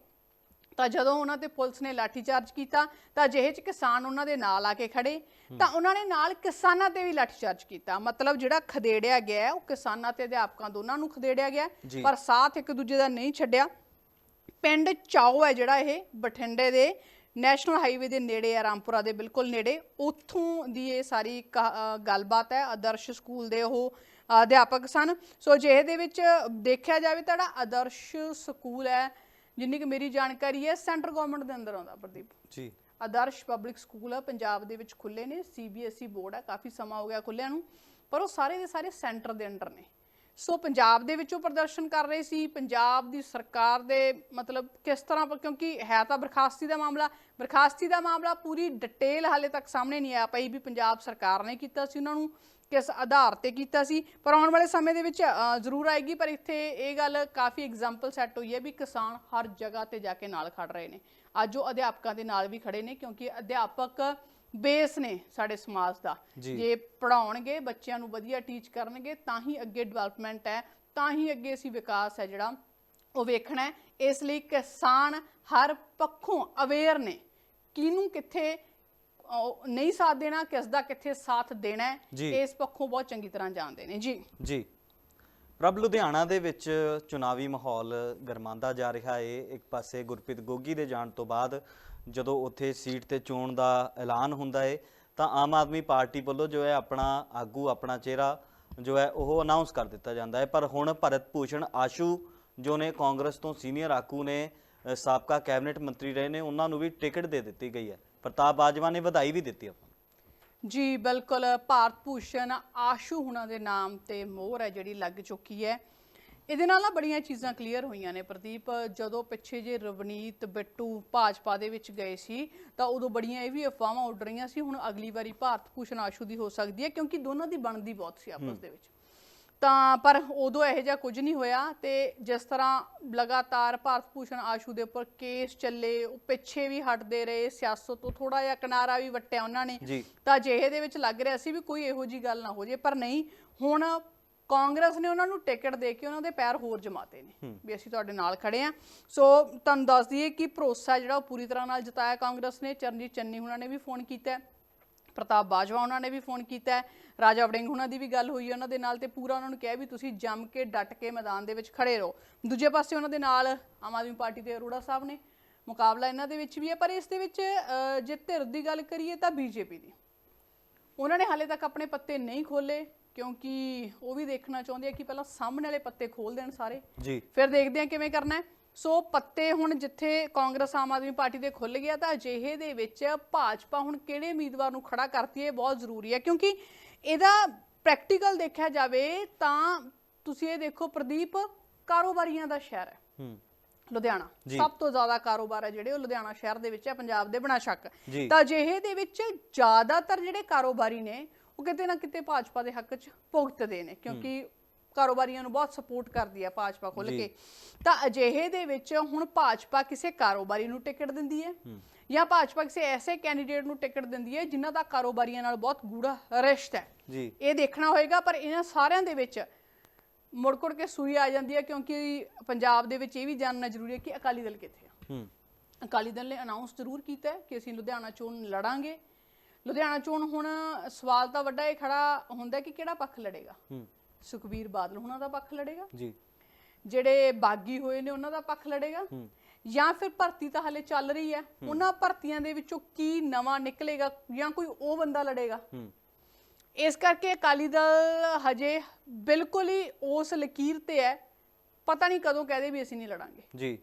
ਤਾਂ ਜਦੋਂ ਉਹਨਾਂ ਤੇ ਪੁਲਿਸ ਨੇ ਲਾਠੀਚਾਰਜ ਕੀਤਾ ਤਾਂ ਅਜਿਹੇ ਚ ਕਿਸਾਨ ਉਹਨਾਂ ਦੇ ਨਾਲ ਆ ਕੇ ਖੜੇ। ਤਾਂ ਉਹਨਾਂ ਨੇ ਨਾਲ ਕਿਸਾਨਾਂ ਤੇ ਵੀ ਲਾਠੀਚਾਰਜ ਕੀਤਾ। ਮਤਲਬ ਜਿਹੜਾ ਖਦੇੜਿਆ ਗਿਆ ਉਹ ਕਿਸਾਨਾਂ ਤੇ ਅਧਿਆਪਕਾਂ ਦੋਨਾਂ ਨੂੰ ਖਦੇੜਿਆ ਗਿਆ। ਪਰ ਸਾਥ ਇੱਕ ਦੂਜੇ ਦਾ ਨਹੀਂ ਛੱਡਿਆ। ਪਿੰਡ ਚਾਓ ਹੈ ਜਿਹੜਾ ਇਹ ਬਠਿੰਡੇ ਦੇ। ਨੈਸ਼ਨਲ ਹਾਈਵੇ ਦੇ ਨੇੜੇ ਹੈ ਰਾਮਪੁਰਾ ਦੇ ਬਿਲਕੁਲ ਨੇੜੇ। ਉੱਥੋਂ ਦੀ ਇਹ ਸਾਰੀ ਗੱਲਬਾਤ ਹੈ ਆਦਰਸ਼ ਸਕੂਲ ਦੇ ਉਹ ਅਧਿਆਪਕ ਸਨ। ਸੋ ਜੇ ਦੇ ਵਿੱਚ ਦੇਖਿਆ ਜਾਵੇ ਤਾਂ ਆਦਰਸ਼ ਸਕੂਲ ਹੈ ਜਿੰਨੀ ਕਿ ਮੇਰੀ ਜਾਣਕਾਰੀ ਹੈ ਸੈਂਟਰ ਗਵਰਨਮੈਂਟ ਦੇ ਅੰਦਰ ਆਉਂਦਾ ਪ੍ਰਦੀਪ। ਜੀ। ਆਦਰਸ਼ ਪਬਲਿਕ ਸਕੂਲ ਆ ਪੰਜਾਬ ਦੇ ਵਿੱਚ ਖੁੱਲੇ ਨੇ ਸੀਬੀਐਸਈ ਬੋਰਡ ਆ ਕਾਫੀ ਸਮਾਂ ਹੋ ਗਿਆ ਖੁੱਲਿਆਂ ਨੂੰ ਪਰ ਉਹ ਸਾਰੇ ਦੇ ਸਾਰੇ ਸੈਂਟਰ ਦੇ ਅੰਡਰ ਨੇ। ਸੋ ਪੰਜਾਬ ਦੇ ਵਿੱਚ ਉਹ ਪ੍ਰਦਰਸ਼ਨ ਕਰ ਰਹੇ ਸੀ, ਪੰਜਾਬ ਦੀ ਸਰਕਾਰ ਦੇ ਮਤਲਬ ਕਿਸ ਤਰ੍ਹਾਂ ਕਿਉਂਕਿ ਹੈ ਤਾਂ ਬਰਖਾਸਤੀ ਦਾ ਮਾਮਲਾ, ਬਰਖਾਸਤੀ ਦਾ ਮਾਮਲਾ ਪੂਰੀ ਡਿਟੇਲ ਹਾਲੇ ਤੱਕ ਸਾਹਮਣੇ ਨਹੀਂ ਆ ਪਈ ਵੀ ਪੰਜਾਬ ਸਰਕਾਰ ਨੇ ਕੀਤਾ ਸੀ ਉਹਨਾਂ ਨੂੰ, ਕਿਸ ਆਧਾਰ ਤੇ ਕੀਤਾ ਸੀ, ਪਰ ਆਉਣ ਵਾਲੇ ਸਮੇਂ ਦੇ ਵਿੱਚ ਜ਼ਰੂਰ ਆਏਗੀ, ਪਰ ਇੱਥੇ ਇਹ ਗੱਲ ਕਾਫੀ ਐਗਜ਼ਾਮਪਲ ਸੈੱਟ ਹੋਈ ਹੈ ਵੀ ਕਿਸਾਨ ਹਰ ਜਗ੍ਹਾ ਤੇ ਜਾ ਕੇ ਨਾਲ ਖੜ ਰਹੇ ਨੇ। ਅੱਜ ਉਹ ਅਧਿਆਪਕਾਂ ਦੇ ਨਾਲ ਵੀ ਖੜੇ ਨੇ, ਕਿਉਂਕਿ ਅਧਿਆਪਕ ਬੇਸ ਨੇ ਸਾਡੇ ਸਮਾਜ ਦਾ। ਜੀ। ਪੜਾਉਣਗੇ ਬੱਚਿਆਂ ਨੂੰ ਵਧੀਆ ਟੀਚ ਕਰਨਗੇ ਤਾਂ ਹੀ ਅੱਗੇ ਡਿਵੈਲਪਮੈਂਟ ਹੈ ਤਾਂ ਹੀ ਅੱਗੇ ਅਸੀਂ ਵਿਕਾਸ ਹੈ ਜਿਹੜਾ ਉਹ ਵੇਖਣਾ ਹੈ। ਇਸ ਲਈ ਕਿਸਾਨ ਹਰ ਪੱਖੋਂ ਅਵੇਅਰ ਨੇ ਕਿਹਨੂੰ ਕਿੱਥੇ ਨਹੀਂ ਸਾਥ ਦੇਣਾ ਕਿਸ ਦਾ ਕਿੱਥੇ ਸਾਥ ਦੇਣਾ। ਇਸ ਪੱਖੋਂ ਬਹੁਤ ਚੰਗੀ ਤਰ੍ਹਾਂ ਜਾਣਦੇ ਨੇ। ਜੀ। ਜੀ। ਪ੍ਰਭ ਲੁਧਿਆਣਾ ਦੇ ਵਿੱਚ ਚੁਣਾਵੀ ਮਾਹੌਲ ਗਰਮਾਂਦਾ ਜਾ ਰਿਹਾ ਹੈ ਇੱਕ ਪਾਸੇ ਗੁਰਪ੍ਰੀਤ ਗੋਗੀ ਦੇ ਜਾਣ ਤੋਂ ਬਾਅਦ ਜਦੋਂ ਉੱਥੇ ਸੀਟ ਤੇ ਚੋਣ ਦਾ ਐਲਾਨ ਹੁੰਦਾ ਹੈ ਤਾਂ ਆਮ ਆਦਮੀ ਪਾਰਟੀ ਵੱਲੋਂ ਜੋ ਹੈ ਆਪਣਾ ਆਗੂ, ਆਪਣਾ ਚਿਹਰਾ ਜੋ ਹੈ ਉਹ ਅਨਾਉਂਸ ਕਰ ਦਿੱਤਾ ਜਾਂਦਾ ਹੈ ਪਰ ਹੁਣ ਭਰਤ ਭੂਸ਼ਣ, ਆਸ਼ੂ ਜੋ ਨੇ ਕਾਂਗਰਸ ਤੋਂ ਸੀਨੀਅਰ ਆਗੂ ਨੇ ਸਾਬਕਾ ਕੈਬਨਿਟ ਮੰਤਰੀ ਰਹੇ ਨੇ, ਉਹਨਾਂ ਨੂੰ ਵੀ ਟਿਕਟ ਦੇ ਦਿੱਤੀ ਗਈ ਹੈ। ਪ੍ਰਤਾਪ ਬਾਜਵਾ ਨੇ ਵਧਾਈ ਵੀ ਦਿੱਤੀ ਆਪਾਂ ਜੀ, ਬਿਲਕੁਲ, ਭਾਰਤ ਭੂਸ਼ਣ, ਆਸ਼ੂ ਹੁਣਾਂ ਦੇ ਨਾਮ ਤੇ ਮੋਹਰ ਹੈ ਜਿਹੜੀ ਲੱਗ ਚੁੱਕੀ ਹੈ। ਇਹਦੇ ਨਾਲ ਨਾ ਬੜੀਆਂ ਚੀਜ਼ਾਂ ਕਲੀਅਰ ਹੋਈਆਂ ਨੇ ਪ੍ਰਦੀਪ ਜਦੋਂ ਪਿੱਛੇ ਜੇ ਰਵਨੀਤ ਬਿੱਟੂ ਭਾਜਪਾ ਦੇ ਵਿੱਚ ਗਏ ਸੀ ਤਾਂ ਉਦੋਂ ਬੜੀਆਂ ਇਹ ਵੀ ਅਫਵਾਹਾਂ ਉੱਡ ਰਹੀਆਂ ਸੀ ਹੁਣ ਅਗਲੀ ਵਾਰੀ ਭਾਰਤ ਭੂਸ਼ਣ ਆਸ਼ੂ ਦੀ ਹੋ ਸਕਦੀ ਹੈ ਕਿਉਂਕਿ ਦੋਨਾਂ ਦੀ ਬਣਦੀ ਬਹੁਤ ਸੀ ਆਪਸ ਦੇ ਵਿੱਚ। ਤਾਂ ਪਰ ਉਦੋਂ ਇਹੋ ਜਿਹਾ ਕੁਝ ਨਹੀਂ ਹੋਇਆ ਤੇ ਜਿਸ ਤਰ੍ਹਾਂ ਲਗਾਤਾਰ ਭਾਰਤ ਭੂਸ਼ਣ ਆਸ਼ੂ ਦੇ ਉੱਪਰ ਕੇਸ ਚੱਲੇ ਉਹ ਪਿੱਛੇ ਵੀ ਹਟਦੇ ਰਹੇ ਸਿਆਸਤ ਤੋਂ ਥੋੜਾ ਜਿਹਾ ਕਿਨਾਰਾ ਵੀ ਵੱਟਿਆ ਉਹਨਾਂ ਨੇ ਤਾਂ ਅਜਿਹੇ ਦੇ ਵਿੱਚ ਲੱਗ ਰਿਹਾ ਸੀ ਵੀ ਕੋਈ ਇਹੋ ਜੀ ਗੱਲ ਨਾ ਹੋ ਜੇ ਪਰ ਨਹੀਂ ਹੁਣ ਕਾਂਗਰਸ ਨੇ ਉਹਨਾਂ ਨੂੰ ਟਿਕਟ ਦੇ ਕੇ ਉਹਨਾਂ ਦੇ ਪੈਰ ਹੋਰ ਜਮਾਤੇ ਨੇ ਵੀ ਅਸੀਂ ਤੁਹਾਡੇ ਨਾਲ ਖੜੇ ਆ ਸੋ ਤੁਹਾਨੂੰ ਦੱਸ ਦਈਏ ਕਿ ਭਰੋਸਾ ਜਿਹੜਾ ਉਹ ਪੂਰੀ ਤਰ੍ਹਾਂ ਨਾਲ ਜਤਾਇਆ ਕਾਂਗਰਸ ਨੇ ਚਰਨਜੀਤ ਚੰਨੀ ਉਹਨਾਂ ਨੇ ਵੀ ਫੋਨ ਕੀਤਾ ਪ੍ਰਤਾਪ ਬਾਜਵਾ ਉਹਨਾਂ ਨੇ ਵੀ ਫੋਨ ਕੀਤਾ ਹੈ ਰਾਜਾ ਵੜਿੰਗ ਉਹਨਾਂ ਦੀ ਵੀ ਗੱਲ ਹੋਈ ਉਹਨਾਂ ਦੇ ਨਾਲ ਤੇ ਪੂਰਾ ਉਹਨਾਂ ਨੂੰ ਕਿਹਾ ਵੀ ਤੁਸੀਂ ਜੰਮ ਕੇ ਡਟ ਕੇ ਮੈਦਾਨ ਦੇ ਵਿੱਚ ਖੜੇ ਰਹੋ। ਦੂਜੇ ਪਾਸੇ ਉਹਨਾਂ ਦੇ ਨਾਲ ਆਮ ਆਦਮੀ ਪਾਰਟੀ ਦੇ ਅਰੋੜਾ ਸਾਹਿਬ ਨੇ ਮੁਕਾਬਲਾ ਇਹਨਾਂ ਦੇ ਵਿੱਚ ਵੀ ਹੈ ਪਰ ਇਸ ਦੇ ਵਿੱਚ ਜੇ ਧਿਰ ਦੀ ਗੱਲ ਕਰੀਏ ਤਾਂ ਬੀਜੇਪੀ ਦੀ। ਉਹਨਾਂ ਨੇ ਹਾਲੇ ਤੱਕ ਆਪਣੇ ਪੱਤੇ ਨਹੀਂ ਖੋਲੇ ਕਿਉਂਕਿ ਉਹ ਵੀ ਦੇਖਣਾ ਚਾਹੁੰਦੇ ਆ ਕਿ ਪਹਿਲਾਂ ਸਾਹਮਣੇ ਵਾਲੇ ਪੱਤੇ ਖੋਲ ਦੇਣ ਸਾਰੇ। ਜੀ। ਫਿਰ ਦੇਖਦੇ ਹਾਂ ਕਿਵੇਂ ਕਰਨਾ ਹੈ। ਸੋ ਪੱਤੇ ਹੁਣ ਜਿੱਥੇ ਕਾਂਗਰਸ ਆਮ ਆਦਮੀ ਪਾਰਟੀ ਦੇ ਖੁੱਲ ਗਿਆ ਤਾਂ ਅਜਿਹੇ ਦੇ ਵਿੱਚ ਭਾਜਪਾ ਹੁਣ ਕਿਹੜੇ ਉਮੀਦਵਾਰ ਨੂੰ ਖੜਾ ਕਰਦੀ ਹੈ ਬਹੁਤ ਜ਼ਰੂਰੀ ਹੈ। ਕਿਉਂਕਿ ਇਹਦਾ ਪ੍ਰੈਕਟੀਕਲ ਦੇਖਿਆ ਜਾਵੇ ਤਾਂ ਤੁਸੀਂ ਇਹ ਦੇਖੋ ਪ੍ਰਦੀਪ ਕਾਰੋਬਾਰੀਆਂ ਦਾ ਸ਼ਹਿਰ ਹੈ। ਹੂੰ। ਲੁਧਿਆਣਾ। ਸਭ ਤੋਂ ਜ਼ਿਆਦਾ ਕਾਰੋਬਾਰ ਹੈ ਜਿਹੜੇ ਉਹ ਲੁਧਿਆਣਾ ਸ਼ਹਿਰ ਦੇ ਵਿੱਚ ਹੈ ਪੰਜਾਬ ਦੇ ਬਣਾ ਸ਼ੱਕ। ਤਾਂ ਅਜਿਹੇ ਦੇ ਵਿੱਚ ਜ਼ਿਆਦਾਤਰ ਜਿਹੜੇ ਕਾਰੋਬਾਰੀ ਨੇ ਉਹ ਕਿਤੇ ਨਾ ਕਿਤੇ ਭਾਜਪਾ ਦੇ ਹੱਕ 'ਚ ਭੁਗਤਦੇ ਨੇ ਕਿਉਂਕਿ ਕਾਰੋਬਾਰੀਆਂ ਨੂੰ ਬਹੁਤ ਸਪੋਰਟ ਕਰਦੀ ਹੈ ਭਾਜਪਾ ਖੁੱਲ। ਕੇ। ਤਾਂ ਅਜਿਹੇ ਦੇ ਵਿੱਚ ਹੁਣ ਭਾਜਪਾ ਕਿਸੇ ਕਾਰੋਬਾਰੀ ਨੂੰ ਟਿਕਟ ਦਿੰਦੀ ਹੈ ਜਾਂ ਭਾਜਪਾ ਕਿਸੇ ਐਸੇ ਕੈਂਡੀਡੇਟ ਨੂੰ ਟਿਕਟ ਦਿੰਦੀ ਹੈ ਜਿਨ੍ਹਾਂ ਦਾ ਕਾਰੋਬਾਰੀਆਂ ਨਾਲ ਬਹੁਤ ਗੂੜਾ ਰਿਸ਼ਤਾ ਹੈ। ਇਹ ਦੇਖਣਾ ਹੋਏਗਾ ਪਰ ਇਹਨਾਂ ਸਾਰਿਆਂ ਦੇ ਵਿੱਚ ਮੁੜ ਕੁੜ ਕੇ ਸੂਈ ਆ ਜਾਂਦੀ ਹੈ ਕਿਉਂਕਿ ਪੰਜਾਬ ਦੇ ਵਿੱਚ ਇਹ ਵੀ ਜਾਣਨਾ ਜ਼ਰੂਰੀ ਹੈ ਕਿ ਅਕਾਲੀ ਦਲ ਕਿੱਥੇ ਆ। ਹੂੰ। ਅਕਾਲੀ ਦਲ ਨੇ ਅਨਾਉਂਸ ਜ਼ਰੂਰ ਕੀਤਾ ਹੈ ਕਿ ਅਸੀਂ ਲੁਧਿਆਣਾ ਚੋਣ ਲੜਾਂਗੇ। ਲੁਧਿਆਣਾ ਚੋਣ ਹੁਣ ਸਵਾਲ ਤਾਂ ਵੱਡਾ ਇਹ ਖੜਾ ਹੁੰਦਾ ਕਿ ਕਿਹੜਾ ਪੱਖ ਲੜੇਗਾ? ਹੂੰ। ਸੁਖਬੀਰ ਬਾਦਲ ਉਹਨਾਂ ਦਾ ਪੱਖ ਲੜੇਗਾ? ਜੀ। ਜਿਹੜੇ ਬਾਗੀ ਹੋਏ ਨੇ ਉਹਨਾਂ ਦਾ ਪੱਖ ਲੜੇਗਾ? ਜਾਂ ਫਿਰ ਭਰਤੀ ਤਾਂ ਹਲੇ ਚੱਲ ਰਹੀ ਹੈ। ਉਹਨਾਂ ਭਰਤੀਆਂ ਦੇ ਵਿੱਚੋਂ ਕੀ ਨਵਾਂ ਨਿਕਲੇਗਾ ਜਾਂ ਕੋਈ ਉਹ ਬੰਦਾ ਲੜੇਗਾ? ਇਸ ਕਰਕੇ ਅਕਾਲੀ ਦਲ ਹਜੇ ਬਿਲਕੁਲ ਹੀ ਉਸ ਲਕੀਰ ਤੇ ਹੈ। ਪਤਾ ਨਹੀਂ ਕਦੋਂ ਕਹਦੇ ਵੀ ਅਸੀਂ ਨਹੀਂ ਲੜਾਂਗੇ। ਜੀ।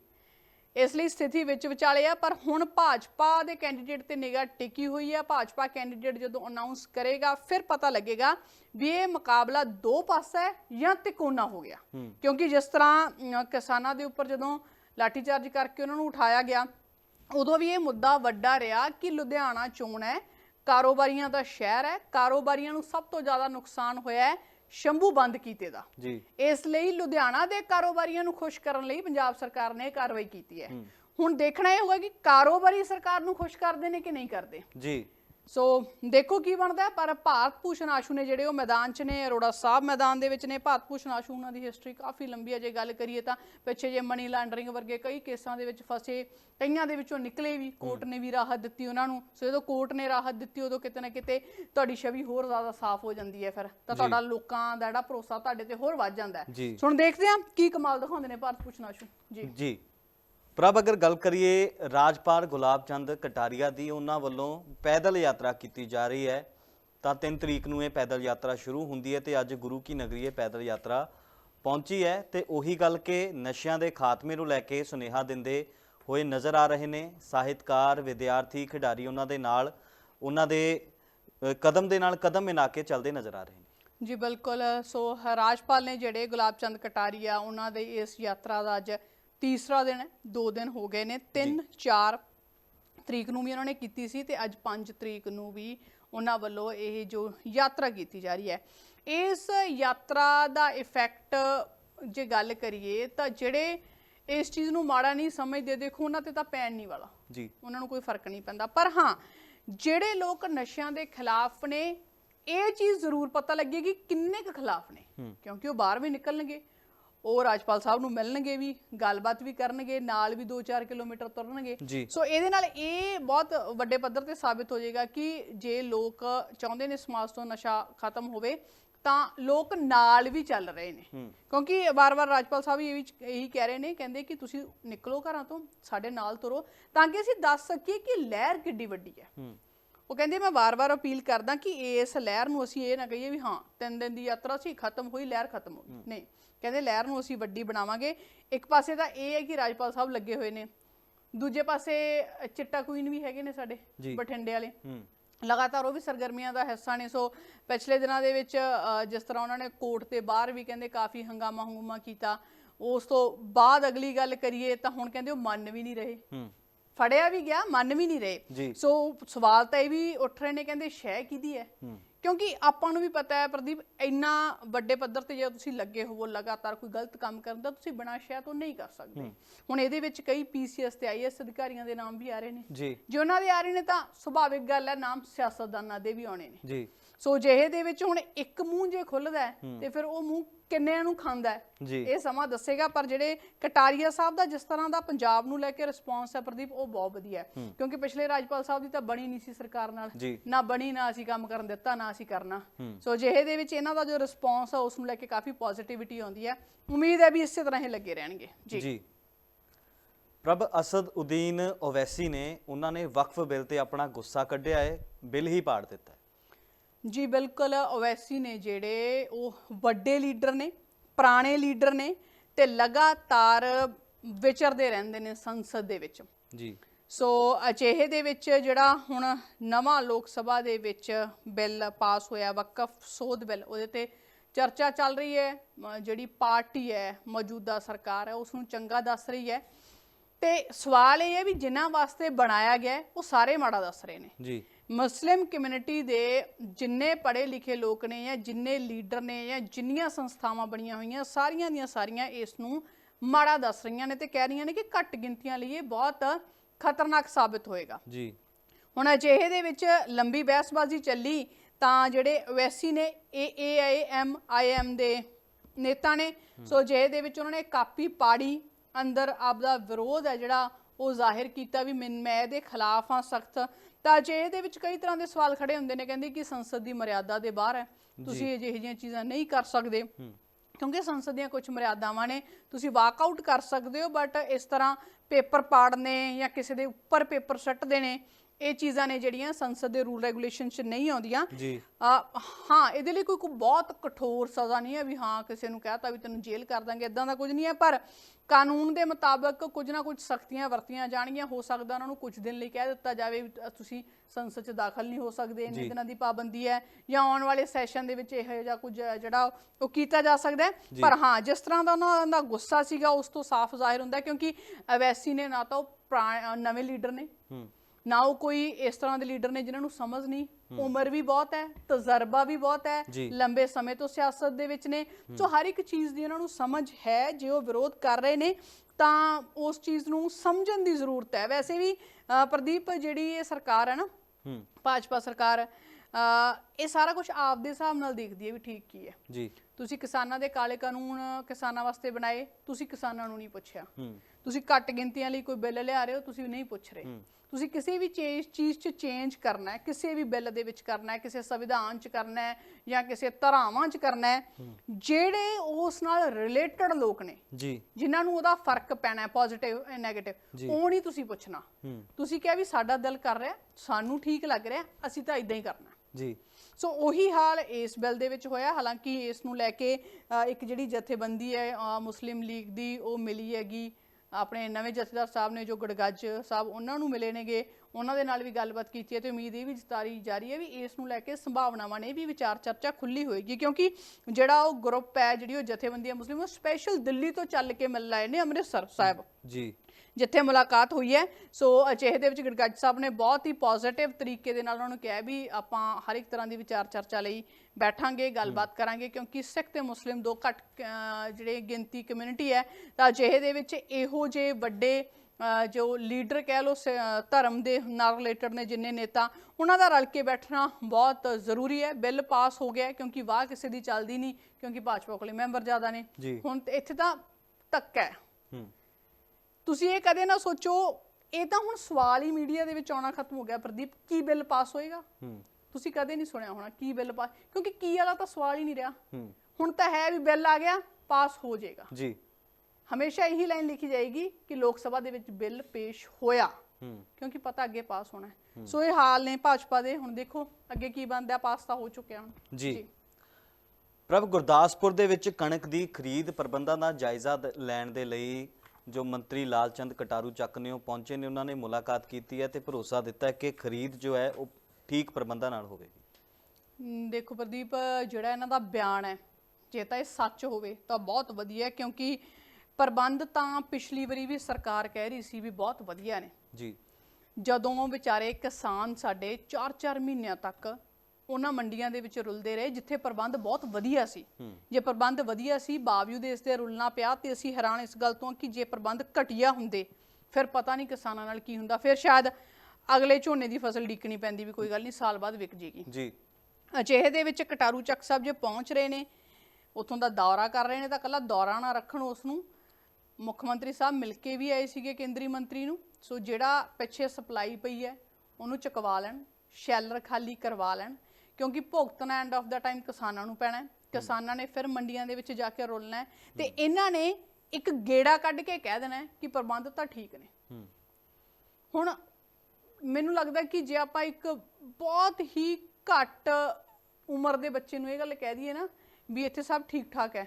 ਇਸ ਲਈ ਸਥਿਤੀ ਵਿੱਚ ਵਿਚਾਲੇ ਆ ਪਰ ਹੁਣ ਭਾਜਪਾ ਦੇ ਕੈਂਡੀਡੇਟ ਤੇ ਨਿਗਾਹ ਟਿਕੀ ਹੋਈ ਹੈ ਭਾਜਪਾ ਕੈਂਡੀਡੇਟ ਜਦੋਂ ਅਨਾਉਂਸ ਕਰੇਗਾ ਫਿਰ ਪਤਾ ਲੱਗੇਗਾ ਵੀ ਇਹ ਮੁਕਾਬਲਾ ਦੋ ਪਾਸਾ ਹੈ ਜਾਂ ਤਿਕੋਣਾ ਹੋ ਗਿਆ। ਕਿਉਂਕਿ ਜਿਸ ਤਰ੍ਹਾਂ ਕਿਸਾਨਾਂ ਦੇ ਉੱਪਰ ਜਦੋਂ ਲਾਠੀਚਾਰਜ ਕਰਕੇ ਉਹਨਾਂ ਨੂੰ ਉਠਾਇਆ ਗਿਆ ਉਦੋਂ ਵੀ ਇਹ ਮੁੱਦਾ ਵੱਡਾ ਰਿਹਾ ਕਿ ਲੁਧਿਆਣਾ ਚੋਣ ਹੈ ਕਾਰੋਬਾਰੀਆਂ ਦਾ ਸ਼ਹਿਰ ਹੈ। ਕਾਰੋਬਾਰੀਆਂ ਨੂੰ ਸਭ ਤੋਂ ਜ਼ਿਆਦਾ ਨੁਕਸਾਨ ਹੋਇਆ ਹੈ ਸ਼ੰਭੂ ਬੰਦ ਕੀਤੇ ਦਾ। ਜੀ। ਇਸ ਲਈ ਲੁਧਿਆਣਾ ਦੇ ਕਾਰੋਬਾਰੀਆਂ ਨੂੰ ਖੁਸ਼ ਕਰਨ ਲਈ ਪੰਜਾਬ ਸਰਕਾਰ ਨੇ ਇਹ ਕਾਰਵਾਈ ਕੀਤੀ ਹੈ। ਹੁਣ ਦੇਖਣਾ ਇਹ ਹੋਗਾ ਕਿ ਕਾਰੋਬਾਰੀ ਸਰਕਾਰ ਨੂੰ ਖੁਸ਼ ਕਰਦੇ ਨੇ ਕਿ ਨਹੀਂ ਕਰਦੇ। ਜੀ। ਸੋ ਦੇਖੋ ਕੀ ਬਣਦਾ ਪਰ ਭਾਰਤ ਭੂਸ਼ਣ ਆਸ਼ੂ ਨੇ ਜਿਹੜੇ ਉਹ ਮੈਦਾਨ 'ਚ ਨੇ ਅਰੋੜਾ ਸਾਹਿਬ ਮੈਦਾਨ ਦੇ ਵਿੱਚ ਨੇ ਭਾਰਤ ਭੂਸ਼ਣ ਆਸ਼ੂ ਉਹਨਾਂ ਦੀ ਹਿਸਟਰੀ ਕਾਫੀ ਲੰਬੀ ਹੈ ਜੇ ਗੱਲ ਕਰੀਏ ਤਾਂ ਪਿੱਛੇ ਜੇ ਮਨੀ ਲਾਂਡਰਿੰਗ ਵਰਗੇ ਕਈ ਕੇਸਾਂ ਦੇ ਵਿੱਚ ਫਸੇ ਕਈਆਂ ਦੇ ਵਿੱਚੋਂ ਨਿਕਲੇ ਵੀ ਕੋਰਟ ਨੇ ਵੀ ਰਾਹਤ ਦਿੱਤੀ ਉਹਨਾਂ ਨੂੰ। ਸੋ ਜਦੋਂ ਕੋਰਟ ਨੇ ਰਾਹਤ ਦਿੱਤੀ ਉਦੋਂ ਕਿਤੇ ਨਾ ਕਿਤੇ ਤੁਹਾਡੀ ਛਵੀ ਹੋਰ ਜ਼ਿਆਦਾ ਸਾਫ਼ ਹੋ ਜਾਂਦੀ ਹੈ ਫਿਰ। ਤਾਂ ਤੁਹਾਡਾ ਲੋਕਾਂ ਦਾ ਜਿਹੜਾ ਭਰੋਸਾ ਤੁਹਾਡੇ ਤੇ ਹੋਰ ਵੱਧ ਜਾਂਦਾ ਹੈ। ਹੁਣ ਦੇਖਦੇ ਹਾਂ ਕੀ ਕਮਾਲ ਦਿਖਾਉਂਦੇ ਨੇ ਭਾਰਤ ਭੂਸ਼ਣ ਆਸ਼ੂ। ਜੀ। ਜੀ। ਪ੍ਰਭ, ਅਗਰ ਗੱਲ ਕਰੀਏ ਰਾਜਪਾਲ ਗੁਲਾਬ ਚੰਦ ਕਟਾਰੀਆ ਦੀ, ਉਹਨਾਂ ਵੱਲੋਂ ਪੈਦਲ ਯਾਤਰਾ ਕੀਤੀ ਜਾ ਰਹੀ ਹੈ। ਤਾਂ 3 ਤਰੀਕ ਨੂੰ ਇਹ ਪੈਦਲ ਯਾਤਰਾ ਸ਼ੁਰੂ ਹੁੰਦੀ ਹੈ ਤੇ ਅੱਜ ਗੁਰੂ ਕੀ ਨਗਰੀ ਇਹ ਪੈਦਲ ਯਾਤਰਾ ਪਹੁੰਚੀ ਹੈ ਤੇ ਉਹੀ ਗੱਲ ਕਿ ਨਸ਼ਿਆਂ ਦੇ ਖਾਤਮੇ ਨੂੰ ਲੈ ਕੇ ਸੁਨੇਹਾ ਦਿੰਦੇ ਹੋਏ ਨਜ਼ਰ ਆ ਰਹੇ ਨੇ। ਸਾਹਿਤਕਾਰ, ਵਿਦਿਆਰਥੀ, ਖਿਡਾਰੀ ਉਹਨਾਂ ਦੇ ਨਾਲ, ਉਹਨਾਂ ਦੇ ਕਦਮ ਦੇ ਨਾਲ ਕਦਮ ਮਿਲਾ ਕੇ ਚੱਲਦੇ ਨਜ਼ਰ ਆ ਰਹੇ ਨੇ। ਜੀ ਬਿਲਕੁਲ, ਸੋ ਰਾਜਪਾਲ ਨੇ ਜਿਹੜੇ ਗੁਲਾਬ ਚੰਦ ਕਟਾਰੀਆ, ਉਹਨਾਂ ਦੇ ਇਸ ਯਾਤਰਾ ਦਾ ਅੱਜ ਤੀਸਰਾ ਦਿਨ ਹੈ ਦੋ ਦਿਨ ਹੋ ਗਏ ਨੇ 3 4 ਤਰੀਕ ਨੂੰ ਵੀ ਉਹਨਾਂ ਨੇ ਕੀਤੀ ਸੀ ਤੇ ਅੱਜ 5 ਤਰੀਕ ਨੂੰ ਵੀ ਉਹਨਾਂ ਵੱਲੋਂ ਇਹ ਜੋ ਯਾਤਰਾ ਕੀਤੀ ਜਾ ਰਹੀ ਹੈ। ਇਸ ਯਾਤਰਾ ਦਾ ਇਫੈਕਟ ਜੇ ਗੱਲ ਕਰੀਏ ਤਾਂ ਜਿਹੜੇ ਇਸ ਚੀਜ਼ ਨੂੰ ਮਾੜਾ ਨਹੀਂ ਸਮਝਦੇ ਦੇਖੋ ਉਹਨਾਂ ਤੇ ਤਾਂ ਪੈਣ ਨਹੀਂ ਵਾਲਾ। ਜੀ। ਉਹਨਾਂ ਨੂੰ ਕੋਈ ਫ਼ਰਕ ਨਹੀਂ ਪੈਂਦਾ। ਪਰ ਹਾਂ ਜਿਹੜੇ ਲੋਕ ਨਸ਼ਿਆਂ ਦੇ ਖਿਲਾਫ ਨੇ ਇਹ ਚੀਜ਼ ਜ਼ਰੂਰ ਪਤਾ ਲੱਗੇਗੀ ਕਿੰਨੇ ਕੁ ਖਿਲਾਫ ਨੇ ਕਿਉਂਕਿ ਉਹ ਬਾਹਰ ਵੀ ਨਿਕਲਣਗੇ। ਉਹ ਰਾਜਪਾਲ ਸਾਹਿਬ ਨੂੰ ਮਿਲਣਗੇ ਵੀ ਗੱਲਬਾਤ ਵੀ ਕਰਨਗੇ ਨਾਲ ਵੀ 2-4 ਕਿਲੋਮੀਟਰ ਤੁਰਨਗੇ। ਸੋ ਇਹਦੇ ਨਾਲ ਇਹ ਬਹੁਤ ਵੱਡੇ ਪੱਧਰ ਤੇ ਸਾਬਿਤ ਹੋ ਜਾਏਗਾ ਕਿ ਜੇ ਲੋਕ ਚਾਹੁੰਦੇ ਨੇ ਸਮਾਜ ਤੋਂ ਨਸ਼ਾ ਖਤਮ ਹੋਵੇ ਤਾਂ ਲੋਕ ਨਾਲ ਵੀ ਚੱਲ ਰਹੇ ਨੇ। ਕਿਉਂਕਿ ਵਾਰ-ਵਾਰ ਰਾਜਪਾਲ ਸਾਹਿਬ ਇਹ ਵੀ ਇਹੀ ਕਹਿ ਰਹੇ ਨੇ ਕਹਿੰਦੇ ਕਿ ਤੁਸੀਂ ਨਿਕਲੋ ਘਰਾਂ ਤੋਂ ਸਾਡੇ ਨਾਲ ਤੁਰੋ ਤਾਂ ਕਿ ਅਸੀਂ ਦੱਸ ਸਕੀਏ ਕਿ ਲਹਿਰ ਕਿੱਡੀ ਵੱਡੀ ਹੈ। ਉਹ ਕਹਿੰਦੇ ਮੈਂ ਵਾਰ-ਵਾਰ ਅਪੀਲ ਕਰਦਾ ਕਿ ਇਸ ਲਹਿਰ ਨੂੰ ਅਸੀਂ ਇਹ ਨਾ ਕਹੀਏ ਵੀ ਹਾਂ ਤਿੰਨ ਦਿਨ ਦੀ ਯਾਤਰਾ ਸੀ ਖਤਮ ਹੋਈ ਲਹਿਰ ਖਤਮ ਹੋ ਗਈ। ਨਹੀਂ। ਕਹਿੰਦੇ ਲਹਿਰ ਨੂੰ ਅਸੀਂ ਵੱਡੀ ਬਣਾਵਾਂਗੇ। ਇੱਕ ਪਾਸੇ ਤਾਂ ਇਹ ਹੈ ਕਿ ਰਾਜਪਾਲ ਸਾਹਿਬ ਲੱਗੇ ਹੋਏ ਨੇ। ਦੂਜੇ ਪਾਸੇ ਚਿੱਟਾ ਕੁਈਨ ਵੀ ਹੈਗੇ ਨੇ ਸਾਡੇ। ਬਠਿੰਡੇ ਵਾਲੇ। ਲਗਾਤਾਰ ਉਹ ਵੀ ਸਰਗਰਮੀਆਂ ਦਾ ਹਿੱਸਾ ਨੇ। ਸੋ ਪਿਛਲੇ ਦਿਨਾਂ ਦੇ ਵਿੱਚ ਜਿਸ ਤਰ੍ਹਾਂ ਉਹਨਾਂ ਨੇ ਕੋਰਟ ਦੇ ਬਾਹਰ ਵੀ ਕਹਿੰਦੇ ਕਾਫੀ ਹੰਗਾਮਾ ਹੰਗੂਮਾ ਕੀਤਾ। ਉਸ ਤੋਂ ਬਾਅਦ ਅਗਲੀ ਗੱਲ ਕਰੀਏ ਤਾਂ ਹੁਣ ਕਹਿੰਦੇ ਉਹ ਮੰਨ ਵੀ ਨਹੀਂ ਰਹੇ। ਫੜਿਆ ਵੀ ਗਿਆ ਮੰਨ ਵੀ ਨਹੀਂ ਰਹੇ। ਸੋ ਸਵਾਲ ਤਾਂ ਇਹ ਵੀ ਉੱਠ ਰਹੇ ਨੇ ਕਹਿੰਦੇ ਸ਼ੈ ਕਿਹਦੀ ਹੈ। ਕਿਉਂਕਿ ਆਪਾਂ ਨੂੰ ਵੀ ਪਤਾ ਹੈ ਪ੍ਰਦੀਪ ਇੰਨਾ ਵੱਡੇ ਪੱਧਰ ਤੇ ਜੇ ਤੁਸੀਂ ਲੱਗੇ ਹੋਵੋ ਲਗਾਤਾਰ ਕੋਈ ਗਲਤ ਕੰਮ ਕਰਨ ਦਾ ਤੁਸੀਂ ਬਿਨਾਂ ਸ਼ੈ ਤੋਂ ਨਹੀਂ ਕਰ ਸਕਦੇ। ਹੁਣ ਇਹਦੇ ਵਿੱਚ ਕਈ ਪੀਸੀਐਸ ਤੇ ਆਈਐਸ ਅਧਿਕਾਰੀਆਂ ਦੇ ਨਾਮ ਵੀ ਆ ਰਹੇ ਨੇ। ਜੀ। ਜੇ ਉਹਨਾਂ ਦੇ ਆ ਰਹੇ ਨੇ ਤਾਂ ਸੁਭਾਵਿਕ ਗੱਲ ਹੈ ਨਾਮ ਸਿਆਸਤਦਾਨਾਂ ਦੇ ਵੀ ਆਉਣੇ ਨੇ। ਜੀ। ਸੋ ਜਿਹੇ ਦੇ ਵਿੱਚ ਹੁਣ ਇੱਕ ਮੂੰਹ ਜੇ ਖੁੱਲਦਾ ਤੇ ਫਿਰ ਉਹ ਮੂੰਹ ਕਿੰਨਿਆਂ ਨੂੰ ਖਾਂਦਾ ਹੈ? ਇਹ ਸਮਾਂ ਦੱਸੇਗਾ ਪਰ ਜਿਹੜੇ ਕਟਾਰੀਆ ਸਾਹਿਬ ਦਾ ਜਿਸ ਤਰ੍ਹਾਂ ਦਾ ਪੰਜਾਬ ਨੂੰ ਲੈ ਕੇ ਰਿਸਪੌਂਸ ਹੈ ਪ੍ਰਦੀਪ ਉਹ ਬਹੁਤ ਵਧੀਆ ਹੈ। ਕਿਉਂਕਿ ਪਿਛਲੇ ਰਾਜਪਾਲ ਸਾਹਿਬ ਦੀ ਤਾਂ ਬਣੀ ਨਹੀਂ ਸੀ ਸਰਕਾਰ ਨਾਲ। ਨਾ ਬਣੀ ਨਾ ਅਸੀਂ ਕੰਮ ਕਰਨ ਦਿੱਤਾ ਨਾ ਅਸੀਂ ਕਰਨਾ। ਸੋ ਜਿਹੇ ਦੇ ਵਿੱਚ ਇਹਨਾਂ ਦਾ ਜੋ ਰਿਸਪੌਂਸ ਆ ਉਸ ਨੂੰ ਲੈ ਕੇ ਕਾਫੀ ਪੋਜ਼ਿਟਿਵਿਟੀ ਆਉਂਦੀ ਹੈ। ਉਮੀਦ ਹੈ ਵੀ ਇਸੇ ਤਰ੍ਹਾਂ ਹੀ ਲੱਗੇ ਰਹਿਣਗੇ। ਜੀ। ਜੀ। ਪ੍ਰਭ ਅਸਦ ਉਦੀਨ ਓਵੈਸੀ ਨੇ ਉਹਨਾਂ ਨੇ ਵਕਫ ਬਿੱਲ ਤੇ ਆਪਣਾ ਗੁੱਸਾ ਕੱਢਿਆ ਹੈ ਬਿੱਲ ਹੀ ਪਾੜ ਦਿੱਤਾ ਜੀ ਬਿਲਕੁਲ ਓਵੈਸੀ ਨੇ ਜਿਹੜੇ ਉਹ ਵੱਡੇ ਲੀਡਰ ਨੇ ਪੁਰਾਣੇ ਲੀਡਰ ਨੇ ਤੇ ਲਗਾਤਾਰ ਵਿਚਰਦੇ ਰਹਿੰਦੇ ਨੇ ਸੰਸਦ ਦੇ ਵਿੱਚ। ਜੀ। ਸੋ ਅਜਿਹੇ ਦੇ ਵਿੱਚ ਜਿਹੜਾ ਹੁਣ ਨਵਾਂ ਲੋਕ ਸਭਾ ਦੇ ਵਿੱਚ ਬਿੱਲ ਪਾਸ ਹੋਇਆ ਵਕਫ ਸੋਧ ਬਿੱਲ ਉਹਦੇ ਤੇ ਚਰਚਾ ਚੱਲ ਰਹੀ ਹੈ। ਜਿਹੜੀ ਪਾਰਟੀ ਹੈ ਮੌਜੂਦਾ ਸਰਕਾਰ ਹੈ ਉਸ ਨੂੰ ਚੰਗਾ ਦੱਸ ਰਹੀ ਹੈ। ਤੇ ਸਵਾਲ ਇਹ ਹੈ ਵੀ ਜਿਨ੍ਹਾਂ ਵਾਸਤੇ ਬਣਾਇਆ ਗਿਆ ਉਹ ਸਾਰੇ ਮਾੜਾ ਦੱਸ ਰਹੇ ਨੇ। ਜੀ। ਮੁਸਲਿਮ ਕਮਿਊਨਿਟੀ ਦੇ ਜਿੰਨੇ ਪੜ੍ਹੇ ਲਿਖੇ ਲੋਕ ਨੇ ਜਾਂ ਜਿੰਨੇ ਲੀਡਰ ਨੇ ਜਾਂ ਜਿੰਨੀਆਂ ਸੰਸਥਾਵਾਂ ਬਣੀਆਂ ਹੋਈਆਂ ਸਾਰੀਆਂ ਦੀਆਂ ਸਾਰੀਆਂ ਇਸ ਨੂੰ ਮਾੜਾ ਦੱਸ ਰਹੀਆਂ ਨੇ ਤੇ ਕਹਿ ਰਹੀਆਂ ਨੇ ਕਿ ਘੱਟ ਗਿਣਤੀਆਂ ਲਈ ਇਹ ਬਹੁਤ ਖਤਰਨਾਕ ਸਾਬਿਤ ਹੋਏਗਾ। ਜੀ। ਹੁਣ ਅਜਿਹੇ ਦੇ ਵਿੱਚ ਲੰਬੀ ਬਹਿਸਬਾਜ਼ੀ ਚੱਲੀ ਤਾਂ ਜਿਹੜੇ ਓਐਸਸੀ ਨੇ ਏਏਆਈਐਮ ਆਈਐਮ ਦੇ ਨੇਤਾ ਨੇ ਸੋ ਜੇ ਦੇ ਵਿੱਚ ਉਹਨਾਂ ਨੇ ਕਾਪੀ ਪਾੜੀ ਅੰਦਰ ਆਪਦਾ ਵਿਰੋਧ ਹੈ ਜਿਹੜਾ ਉਹ ਜ਼ਾਹਿਰ ਕੀਤਾ ਵੀ ਮੈਂ ਮੈਂ ਇਹਦੇ ਖਿਲਾਫ ਹਾਂ ਸਖਤ। ਤਾਂ ਜੇ ਇਹਦੇ ਵਿੱਚ ਕਈ ਤਰ੍ਹਾਂ ਦੇ ਸਵਾਲ ਖੜੇ ਹੁੰਦੇ ਨੇ ਕਹਿੰਦੇ ਕਿ ਸੰਸਦ ਦੀ ਮਰਿਆਦਾ ਦੇ ਬਾਹਰ ਹੈ। ਤੁਸੀਂ ਅਜਿਹੀਆਂ ਜਿਹੀਆਂ ਚੀਜ਼ਾਂ ਨਹੀਂ ਕਰ ਸਕਦੇ। ਕਿਉਂਕਿ ਸੰਸਦ ਦੀਆਂ ਕੁਝ ਮਰਿਆਦਾਵਾਂ ਨੇ ਤੁਸੀਂ ਵਾਕਆਊਟ ਕਰ ਸਕਦੇ ਹੋ ਬਟ ਇਸ ਤਰ੍ਹਾਂ ਪੇਪਰ ਪਾੜਨੇ ਜਾਂ ਕਿਸੇ ਦੇ ਉੱਪਰ ਪੇਪਰ ਸੱਟ ਦੇਣੇ ਇਹ ਚੀਜ਼ਾਂ ਨੇ ਜਿਹੜੀਆਂ ਸੰਸਦ ਦੇ ਰੂਲ ਰੈਗੂਲੇਸ਼ਨ 'ਚ ਨਹੀਂ ਆਉਂਦੀਆਂ। ਜੀ। ਹਾਂ ਇਹਦੇ ਲਈ ਕੋਈ ਬਹੁਤ ਕਠੋਰ ਸਜ਼ਾ ਨਹੀਂ ਹੈ ਵੀ ਹਾਂ ਕਿਸੇ ਨੂੰ ਕਹਤਾ ਵੀ ਤੈਨੂੰ ਜੇਲ੍ਹ ਕਰ ਦਾਂਗੇ ਇਦਾਂ ਦਾ ਕੁਝ ਨਹੀਂ ਹੈ ਪਰ ਕਾਨੂੰਨ ਦੇ ਮੁਤਾਬਕ ਕੁਝ ਨਾ ਕੁਝ ਸਖਤੀਆਂ ਵਰਤੀਆਂ ਜਾਣਗੀਆਂ ਹੋ ਸਕਦਾ ਉਹਨਾਂ ਨੂੰ ਕੁਝ ਦਿਨ ਲਈ ਕਹਿ ਦਿੱਤਾ ਜਾਵੇ ਤੁਸੀਂ ਸੰਸਦ 'ਚ ਦਾਖਲ ਨਹੀਂ ਹੋ ਸਕਦੇ ਇੰਨੇ। ਦਿਨਾਂ ਦੀ ਪਾਬੰਦੀ ਹੈ ਜਾਂ ਆਉਣ ਵਾਲੇ ਸੈਸ਼ਨ ਦੇ ਵਿੱਚ ਇਹੋ ਜਿਹਾ ਕੁਝ ਜਿਹੜਾ ਉਹ ਕੀਤਾ ਜਾ ਸਕਦਾ। ਪਰ ਹਾਂ ਜਿਸ ਤਰ੍ਹਾਂ ਦਾ ਉਹਨਾਂ ਦਾ ਗੁੱਸਾ ਸੀਗਾ ਉਸ ਤੋਂ ਸਾਫ਼ ਜ਼ਾਹਿਰ ਹੁੰਦਾ ਕਿਉਂਕਿ ਅਵੈਸੀ ਨੇ ਨਾ ਤਾਂ ਉਹ ਨਵੇਂ ਲੀਡਰ ਨੇ। ਨਾ ਉਹ ਕੋਈ ਇਸ ਤਰ੍ਹਾਂ ਦੇ ਲੀਡਰ ਨੇ ਜਿਨ੍ਹਾਂ ਨੂੰ ਸਮਝ ਨਹੀਂ। ਉਮਰ ਵੀ ਬਹੁਤ ਹੈ ਤਜਰਬਾ ਵੀ ਬਹੁਤ ਹੈ। ਲੰਬੇ ਸਮੇਂ ਤੋਂ ਸਿਆਸਤ ਦੇ ਵਿੱਚ ਨੇ। ਸੋ ਹਰ ਇੱਕ ਚੀਜ਼ ਦੀ ਉਹਨਾਂ ਨੂੰ ਸਮਝ ਹੈ ਜੇ ਉਹ ਵਿਰੋਧ ਕਰ ਰਹੇ ਨੇ ਤਾਂ ਉਸ ਚੀਜ਼ ਨੂੰ ਸਮਝਣ ਦੀ ਜ਼ਰੂਰਤ ਹੈ। ਵੈਸੇ ਵੀ ਪ੍ਰਦੀਪ ਜਿਹੜੀ ਇਹ ਸਰਕਾਰ ਹੈ ਨਾ ਭਾਜਪਾ ਸਰਕਾਰ ਇਹ ਸਾਰਾ ਕੁਝ ਆਪਦੇ ਹਿਸਾਬ ਨਾਲ ਦੇਖਦੀ ਹੈ ਵੀ ਠੀਕ ਕੀ ਹੈ। ਜੀ। ਤੁਸੀਂ ਕਿਸਾਨਾਂ ਦੇ ਕਾਲੇ ਕਾਨੂੰਨ ਕਿਸਾਨਾਂ ਵਾਸਤੇ ਬਣਾਏ ਤੁਸੀਂ ਕਿਸਾਨਾਂ ਨੂੰ ਨਹੀਂ ਪੁੱਛਿਆ। ਤੁਸੀਂ ਘੱਟ ਗਿਣਤੀਆਂ ਲਈ ਕੋਈ ਬਿੱਲ ਲਿਆ ਰਹੇ ਹੋ ਤੁਸੀਂ ਨਹੀਂ ਪੁੱਛ ਰਹੇ। ਤੁਸੀਂ ਕਿਸੇ ਵੀ ਚੀਜ਼ ਚੀਜ਼ 'ਚ ਚੇਂਜ ਕਰਨਾ ਹੈ ਕਿਸੇ ਵੀ ਬਿੱਲ ਦੇ ਵਿੱਚ ਕਰਨਾ ਹੈ ਕਿਸੇ ਸੰਵਿਧਾਨ 'ਚ ਕਰਨਾ ਹੈ ਜਾਂ ਕਿਸੇ ਧਾਰਾਵਾਂ 'ਚ ਕਰਨਾ ਹੈ ਜਿਹੜੇ ਉਸ ਨਾਲ ਰਿਲੇਟਡ ਲੋਕ ਨੇ ਜੀ। ਜਿਨ੍ਹਾਂ ਨੂੰ ਉਹਦਾ ਫ਼ਰਕ ਪੈਣਾ ਹੈ ਪੋਜ਼ਿਟਿਵ ਜੀ। ਨੈਗੇਟਿਵ ਉਹ ਨਹੀਂ ਤੁਸੀਂ ਪੁੱਛਣਾ। ਤੁਸੀਂ ਕਿਹਾ ਵੀ ਸਾਡਾ ਦਿਲ ਕਰ ਰਿਹਾ ਸਾਨੂੰ ਠੀਕ ਲੱਗ ਰਿਹਾ ਅਸੀਂ ਤਾਂ ਇਦਾਂ ਹੀ ਕਰਨਾ। ਜੀ। ਸੋ ਉਹੀ ਹਾਲ ਇਸ ਬਿੱਲ ਦੇ ਵਿੱਚ ਹੋਇਆ ਹਾਲਾਂਕਿ ਇਸ ਨੂੰ ਲੈ ਕੇ ਇੱਕ ਜਿਹੜੀ ਜਥੇਬੰਦੀ ਹੈ ਮੁਸਲਿਮ ਲੀਗ ਦੀ ਉਹ ਮਿਲੀ ਹੈਗੀ। ਆਪਣੇ ਨਵੇਂ ਜਥੇਦਾਰ ਸਾਹਿਬ ਨੇ ਜੋ ਗੜਗੱਜ ਸਾਹਿਬ ਉਹਨਾਂ ਨੂੰ ਮਿਲੇ ਨੇਗੇ, ਉਹਨਾਂ ਦੇ ਨਾਲ ਵੀ ਗੱਲਬਾਤ ਕੀਤੀ ਹੈ ਤੇ ਉਮੀਦ ਇਹ ਵੀ ਜਤਾਰੀ ਜਾ ਰਹੀ ਹੈ ਵੀ ਇਸ ਨੂੰ ਲੈ ਕੇ ਸੰਭਾਵਨਾਵਾਂ ਨੇ ਵੀ ਵਿਚਾਰ ਚਰਚਾ ਖੁੱਲੀ ਹੋਏਗੀ ਕਿਉਂਕਿ ਜਿਹੜਾ ਉਹ ਗਰੁੱਪ ਹੈ, ਜਿਹੜੀ ਉਹ ਜਥੇਬੰਦੀ ਹੈ ਮੁਸਲਿਮ, ਉਹ ਸਪੈਸ਼ਲ ਦਿੱਲੀ ਤੋਂ ਚੱਲ ਕੇ ਮਿਲ ਆਏ ਨੇ ਅੰਮ੍ਰਿਤਸਰ ਸਾਹਿਬ। ਜੀ। ਜਿੱਥੇ ਮੁਲਾਕਾਤ ਹੋਈ ਹੈ। ਸੋ ਅਜਿਹੇ ਦੇ ਵਿੱਚ ਗੜਗੱਜ ਸਾਹਿਬ ਨੇ ਬਹੁਤ ਹੀ ਪੋਜ਼ਿਟਿਵ ਤਰੀਕੇ ਦੇ ਨਾਲ ਉਹਨਾਂ ਨੂੰ ਕਿਹਾ ਵੀ ਆਪਾਂ ਹਰ ਇੱਕ ਤਰ੍ਹਾਂ ਦੀ ਵਿਚਾਰ ਚਰਚਾ ਲਈ ਬੈਠਾਂਗੇ ਗੱਲਬਾਤ ਕਰਾਂਗੇ ਕਿਉਂਕਿ ਸਿੱਖ ਤੇ ਮੁਸਲਿਮ ਦੋ ਘੱਟ ਜਿਹੜੇ ਗਿਣਤੀ ਕਮਿਊਨਿਟੀ ਹੈ ਤਾਂ ਅਜਿਹੇ ਦੇ ਵਿੱਚ ਇਹੋ ਜਿਹੇ ਵੱਡੇ ਜੋ ਲੀਡਰ ਕਹਿ ਲੋ ਧਰਮ ਦੇ ਨਾਲ ਰਿਲੇਟਡ ਨੇ ਜਿੰਨੇ ਨੇਤਾ ਉਹਨਾਂ ਦਾ ਰਲ ਕੇ ਬੈਠਣਾ ਬਹੁਤ ਜ਼ਰੂਰੀ ਹੈ। ਬਿੱਲ ਪਾਸ ਹੋ ਗਿਆ ਕਿਉਂਕਿ ਵਾਹ ਕਿਸੇ ਦੀ ਚੱਲਦੀ ਨਹੀਂ ਕਿਉਂਕਿ ਭਾਜਪਾ ਕੋਲੇ ਮੈਂਬਰ ਜ਼ਿਆਦਾ ਨੇ। ਜੀ। ਹੁਣ ਇੱਥੇ ਤਾਂ ਧੱਕਾ ਹੈ। ਹੂੰ। ਤੁਸੀਂ ਇਹ ਕਦੇ ਨਾ ਸੋਚੋ ਇਹ ਤਾਂ ਹੁਣ ਸਵਾਲ ਹੀ ਮੀਡੀਆ ਦੇ ਵਿੱਚ ਆਉਣਾ ਖਤਮ ਹੋ ਗਿਆ। ਪ੍ਰਦੀਪ ਕੀ ਬਿੱਲ ਪਾਸ ਹੋਏਗਾ? ਤੁਸੀਂ ਕਦੇ ਨਹੀਂ ਸੁਣਿਆ ਹੋਣਾ ਕੀ ਬਿੱਲ ਪਾਸ ਕਿਉਂਕਿ ਕੀ ਵਾਲਾ ਤਾਂ ਸਵਾਲ ਹੀ ਨਹੀਂ ਰਿਹਾ। ਹੁਣ ਤਾਂ ਹੈ ਵੀ ਬਿੱਲ ਆ ਗਿਆ ਪਾਸ ਹੋ ਜਾਏਗਾ। ਜੀ। ਹਮੇਸ਼ਾ ਇਹੀ ਲਾਈਨ ਲਿਖੀ ਜਾਏਗੀ ਕਿ ਲੋਕ ਸਭਾ ਦੇ ਵਿੱਚ ਬਿੱਲ ਪੇਸ਼ ਹੋਇਆ। ਕਿਉਂਕਿ ਪਤਾ ਅੱਗੇ ਪਾਸ ਹੋਣਾ ਹੈ। ਸੋ ਇਹ ਹਾਲ ਨੇ ਭਾਜਪਾ ਦੇ। ਹੁਣ ਦੇਖੋ ਅੱਗੇ ਕੀ ਬਣਦਾ ਪਾਸ ਤਾਂ ਹੋ ਚੁੱਕਿਆ ਹੁਣ। ਜੀ। ਪ੍ਰਭ ਗੁਰਦਾਸਪੁਰ ਦੇ ਵਿੱਚ ਕਣਕ ਦੀ ਖਰੀਦ ਪ੍ਰਬੰਧਾਂ ਦਾ ਜਾਇਜ਼ਾ ਲੈਣ ਦੇ ਲਈ ਜੋ ਮੰਤਰੀ ਲਾਲਚੰਦ ਕਟਾਰੂ ਚੱਕ ਨੇ ਉਹ ਪਹੁੰਚੇ ਨੇ ਉਹਨਾਂ ਨੇ ਮੁਲਾਕਾਤ ਕੀਤੀ ਹੈ ਤੇ ਭਰੋਸਾ ਦਿੱਤਾ ਕਿ ਖਰੀਦ ਜੋ ਹੈ ਉਹ ਠੀਕ ਪ੍ਰਬੰਧਾਂ ਨਾਲ ਹੋਵੇਗੀ। ਦੇਖੋ ਪ੍ਰਦੀਪ ਜਿਹੜਾ ਇਹਨਾਂ ਦਾ ਬਿਆਨ ਹੈ ਜੇ ਤਾਂ ਇਹ ਸੱਚ ਹੋਵੇ ਤਾਂ ਬਹੁਤ ਵਧੀਆ ਕਿਉਂਕਿ ਪ੍ਰਬੰਧ ਤਾਂ ਪਿਛਲੀ ਵਾਰੀ ਵੀ ਸਰਕਾਰ ਕਹਿ ਰਹੀ ਸੀ ਵੀ ਬਹੁਤ ਵਧੀਆ ਨੇ। ਜੀ। ਜਦੋਂ ਵਿਚਾਰੇ ਕਿਸਾਨ ਸਾਡੇ 4-4 ਮਹੀਨਿਆਂ ਤੱਕ ਉਹਨਾਂ ਮੰਡੀਆਂ ਦੇ ਵਿੱਚ ਰੁਲਦੇ ਰਹੇ ਜਿੱਥੇ ਪ੍ਰਬੰਧ ਬਹੁਤ ਵਧੀਆ ਸੀ। ਜੇ ਪ੍ਰਬੰਧ ਵਧੀਆ ਸੀ ਬਾਵਜੂਦ ਇਸ ਦੇ ਰੁਲਣਾ ਪਿਆ ਤੇ ਅਸੀਂ ਹੈਰਾਨ ਇਸ ਗੱਲ ਤੋਂ ਕਿ ਜੇ ਪ੍ਰਬੰਧ ਘਟੀਆ ਹੁੰਦੇ ਫਿਰ ਪਤਾ ਨਹੀਂ ਕਿਸਾਨਾਂ ਨਾਲ ਕੀ ਹੁੰਦਾ। ਫਿਰ ਸ਼ਾਇਦ ਅਗਲੇ ਝੋਨੇ ਦੀ ਫਸਲ ਡੀਕਣੀ ਪੈਂਦੀ ਵੀ ਕੋਈ ਗੱਲ ਨਹੀਂ ਸਾਲ ਬਾਅਦ ਵਿਕ ਜੇਗੀ। ਜੀ। ਅਜਿਹੇ ਦੇ ਵਿੱਚ ਕਟਾਰੂ ਚੱਕ ਸਾਹਿਬ ਜੇ ਪਹੁੰਚ ਰਹੇ ਨੇ ਉਥੋਂ ਦਾ ਦੌਰਾ ਕਰ ਰਹੇ ਨੇ ਤਾਂ ਕੱਲਾ ਦੌਰਾ ਨਾ ਰੱਖਣ ਉਸ ਨੂੰ। ਮੁੱਖ ਮੰਤਰੀ ਸਾਹਿਬ ਮਿਲ ਕੇ ਵੀ ਆਏ ਸੀਗੇ ਕੇਂਦਰੀ ਮੰਤਰੀ ਨੂੰ। ਸੋ ਜਿਹੜਾ ਪਿੱਛੇ ਸਪਲਾਈ ਪਈ ਹੈ ਉਹਨੂੰ ਚੁਕਵਾ ਲੈਣ ਸ਼ੈਲਰ ਖਾਲੀ ਕਰਵਾ ਲੈਣ। ਕਿਉਂਕਿ ਭੁਗਤਣਾ ਐਂਡ ਆਫ ਦਾ ਟਾਈਮ ਕਿਸਾਨਾਂ ਨੂੰ ਪੈਣਾ ਹੈ। ਕਿਸਾਨਾਂ ਨੇ ਫਿਰ ਮੰਡੀਆਂ ਦੇ ਵਿੱਚ ਜਾ ਕੇ ਰੋਲਣਾ ਹੈ ਤੇ ਇਹਨਾਂ ਨੇ ਇੱਕ ਗੇੜਾ ਕੱਢ ਕੇ ਕਹਿ ਦੇਣਾ ਹੈ ਕਿ ਪ੍ਰਬੰਧ ਤਾਂ ਠੀਕ ਨੇ। ਹੁਣ ਮੈਨੂੰ ਲੱਗਦਾ ਕਿ ਜੇ ਆਪਾਂ ਇੱਕ ਬਹੁਤ ਹੀ ਘੱਟ ਉਮਰ ਦੇ ਬੱਚੇ ਨੂੰ ਇਹ ਗੱਲ ਕਹਿ ਦਈਏ ਨਾ ਵੀ ਇੱਥੇ ਸਭ ਠੀਕ ਠਾਕ ਹੈ।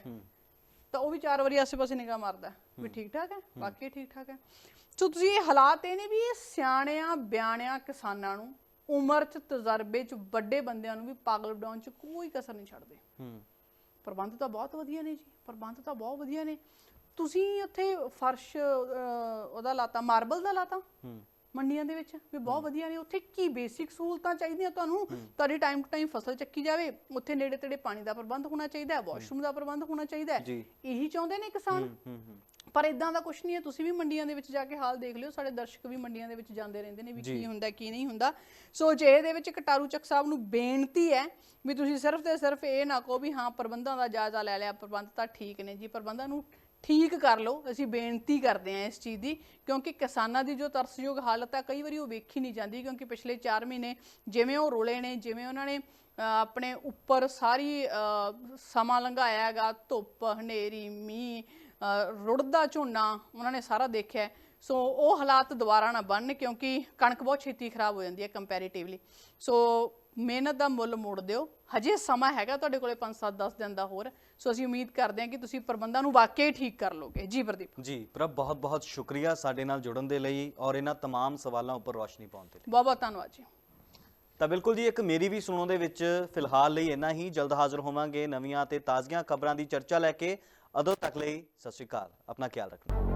ਤਾਂ ਉਹ ਵੀ ਚਾਰ ਵਾਰੀ ਆਸੇ-ਪਾਸੇ ਨਿਗਾਹ ਮਾਰਦਾ ਵੀ ਠੀਕ ਠਾਕ ਹੈ ਬਾਕੀ ਠੀਕ ਠਾਕ ਹੈ। ਸੋ ਤੁਸੀਂ ਇਹ ਹਾਲਾਤ ਇਹ ਨੇ ਵੀ ਇਹ ਸਿਆਣਿਆਂ ਬਿਆਣਿਆਂ ਕਿਸਾਨਾਂ ਨੂੰ ਉਮਰ 'ਚ ਤਜਰਬੇ 'ਚ ਵੱਡੇ ਬੰਦਿਆਂ ਨੂੰ ਵੀ ਪਾਗਲ ਬਣਾਉਣ 'ਚ ਕੋਈ ਕਸਰ ਨਹੀਂ ਛੱਡਦੇ। ਹੂੰ। ਪ੍ਰਬੰਧ ਤਾਂ ਬਹੁਤ ਵਧੀਆ ਨੇ ਜੀ ਪ੍ਰਬੰਧ ਤਾਂ ਬਹੁਤ ਵਧੀਆ ਨੇ। ਤੁਸੀਂ ਉੱਥੇ ਫਰਸ਼ ਅਹ, ਉਹਦਾ ਲਾਤਾ ਮਾਰਬਲ ਦਾ ਲਾਤਾ? ਹੂੰ। ਮੰਡੀਆਂ ਦੇ ਵਿੱਚ ਵੀ ਬਹੁਤ ਵਧੀਆ ਨੇ। ਉੱਥੇ ਕੀ ਬੇਸਿਕ ਸਹੂਲਤਾਂ ਚਾਹੀਦੀਆਂ ਤੁਹਾਨੂੰ? ਤੁਹਾਡੀ ਟਾਈਮ ਟੂ ਟਾਈਮ ਫਸਲ ਚੱਕੀ ਜਾਵੇ। ਉੱਥੇ ਨੇੜੇ ਤੇੜੇ ਪਾਣੀ ਦਾ ਪ੍ਰਬੰਧ ਹੋਣਾ ਚਾਹੀਦਾ ਹੈ ਵਾਸ਼ਰੂਮ ਦਾ ਪ੍ਰਬੰਧ ਹੋਣਾ ਚਾਹੀਦਾ ਹੈ। ਇਹੀ ਚਾਹੁੰਦੇ ਨੇ ਕਿਸਾਨ? ਪਰ ਇਦਾਂ ਦਾ ਕੁਝ ਨਹੀਂ ਹੈ। ਤੁਸੀਂ ਵੀ ਮੰਡੀਆਂ ਦੇ ਵਿੱਚ ਜਾ ਕੇ ਹਾਲ ਦੇਖ ਲਿਓ। ਸਾਡੇ ਦਰਸ਼ਕ ਵੀ ਮੰਡੀਆਂ ਦੇ ਵਿੱਚ ਜਾਂਦੇ ਰਹਿੰਦੇ ਨੇ ਵੀ ਕੀ ਹੁੰਦਾ ਕੀ ਨਹੀਂ ਹੁੰਦਾ। ਸੋ ਜੇ ਇਹਦੇ ਵਿੱਚ ਕਟਾਰੂ ਚੱਕ ਸਾਹਿਬ ਨੂੰ ਬੇਨਤੀ ਹੈ ਵੀ ਤੁਸੀਂ ਸਿਰਫ ਤੇ ਸਿਰਫ ਇਹ ਨਾ ਕਹੋ ਵੀ ਹਾਂ ਪ੍ਰਬੰਧਾਂ ਦਾ ਜਾਇਜ਼ਾ ਲੈ ਲਿਆ ਪ੍ਰਬੰਧ ਤਾਂ ਠੀਕ ਨੇ ਜੀ। ਪ੍ਰਬੰਧਾਂ ਨੂੰ ਠੀਕ ਕਰ ਲਓ, ਅਸੀਂ ਬੇਨਤੀ ਕਰਦੇ ਹਾਂ ਇਸ ਚੀਜ਼ ਦੀ, ਕਿਉਂਕਿ ਕਿਸਾਨਾਂ ਦੀ ਜੋ ਤਰਸਯੋਗ ਹਾਲਤ ਆ, ਕਈ ਵਾਰੀ ਉਹ ਵੇਖੀ ਨਹੀਂ ਜਾਂਦੀ, ਕਿਉਂਕਿ ਪਿਛਲੇ 4 ਮਹੀਨੇ ਜਿਵੇਂ ਉਹ ਰੋਲੇ ਨੇ, ਜਿਵੇਂ ਉਹਨਾਂ ਨੇ ਆਪਣੇ ਉੱਪਰ ਸਾਰੀ ਸਮਾਂ ਲੰਘਾਇਆ ਹੈਗਾ, ਧੁੱਪ, ਹਨੇਰੀ, ਮੀਂਹ ਰੁੜਦਾ ਝੋਨਾ, ਉਹਨਾਂ ਨੇ ਸਾਰਾ ਦੇਖਿਆ ਸੋ ਉਹ ਹਾਲਾਤ ਦੁਬਾਰਾ ਨਾ ਬਣਨ, ਕਿਉਂਕਿ ਕਣਕ ਬਹੁਤ ਛੇਤੀ ਖਰਾਬ ਹੋ ਜਾਂਦੀ ਹੈ ਕੰਪੈਰੀਟਿਵਲੀ ਸੋ ਮਿਹਨਤ ਦਾ ਮੁੱਲ ਮੋੜ ਦਿਓ ਹਜੇ ਸਮਾਂ ਹੈਗਾ ਤੁਹਾਡੇ ਕੋਲੇ 5-7 10 ਦਿਨ ਦਾ ਹੋਰ ਸੋ ਅਸੀਂ ਉਮੀਦ ਕਰਦੇ ਹਾਂ ਕਿ ਤੁਸੀਂ ਪ੍ਰਬੰਧਾਂ ਨੂੰ ਵਾਕਈ ਠੀਕ ਕਰ ਲੋਗੇ। ਜੀ ਪ੍ਰਦੀਪ। ਜੀ ਪ੍ਰਭ ਬਹੁਤ ਬਹੁਤ ਸ਼ੁਕਰੀਆ ਸਾਡੇ ਨਾਲ ਜੁੜਨ ਦੇ ਲਈ ਔਰ ਇਹਨਾਂ ਤਮਾਮ ਸਵਾਲਾਂ ਉੱਪਰ ਰੋਸ਼ਨੀ ਪਾਉਣ ਦੇ ਲਈ। ਬਹੁਤ ਬਹੁਤ ਧੰਨਵਾਦ ਜੀ। ਤਾਂ ਬਿਲਕੁਲ ਜੀ ਇੱਕ ਮੇਰੀ ਵੀ ਸੁਣੋ ਦੇ ਵਿੱਚ ਫਿਲਹਾਲ ਲਈ ਇੰਨਾ ਹੀ। ਜਲਦ ਹਾਜ਼ਰ ਹੋਵਾਂਗੇ ਨਵੀਆਂ ਤੇ ਤਾਜ਼ੀਆਂ ਖਬਰਾਂ ਦੀ ਚਰਚਾ ਲੈ ਕੇ। ਅਦੋਂ ਤੱਕ ਲਈ ਸਤਿ ਸ਼੍ਰੀ ਅਕਾਲ। ਆਪਣਾ ਖਿਆਲ ਰੱਖਣਾ।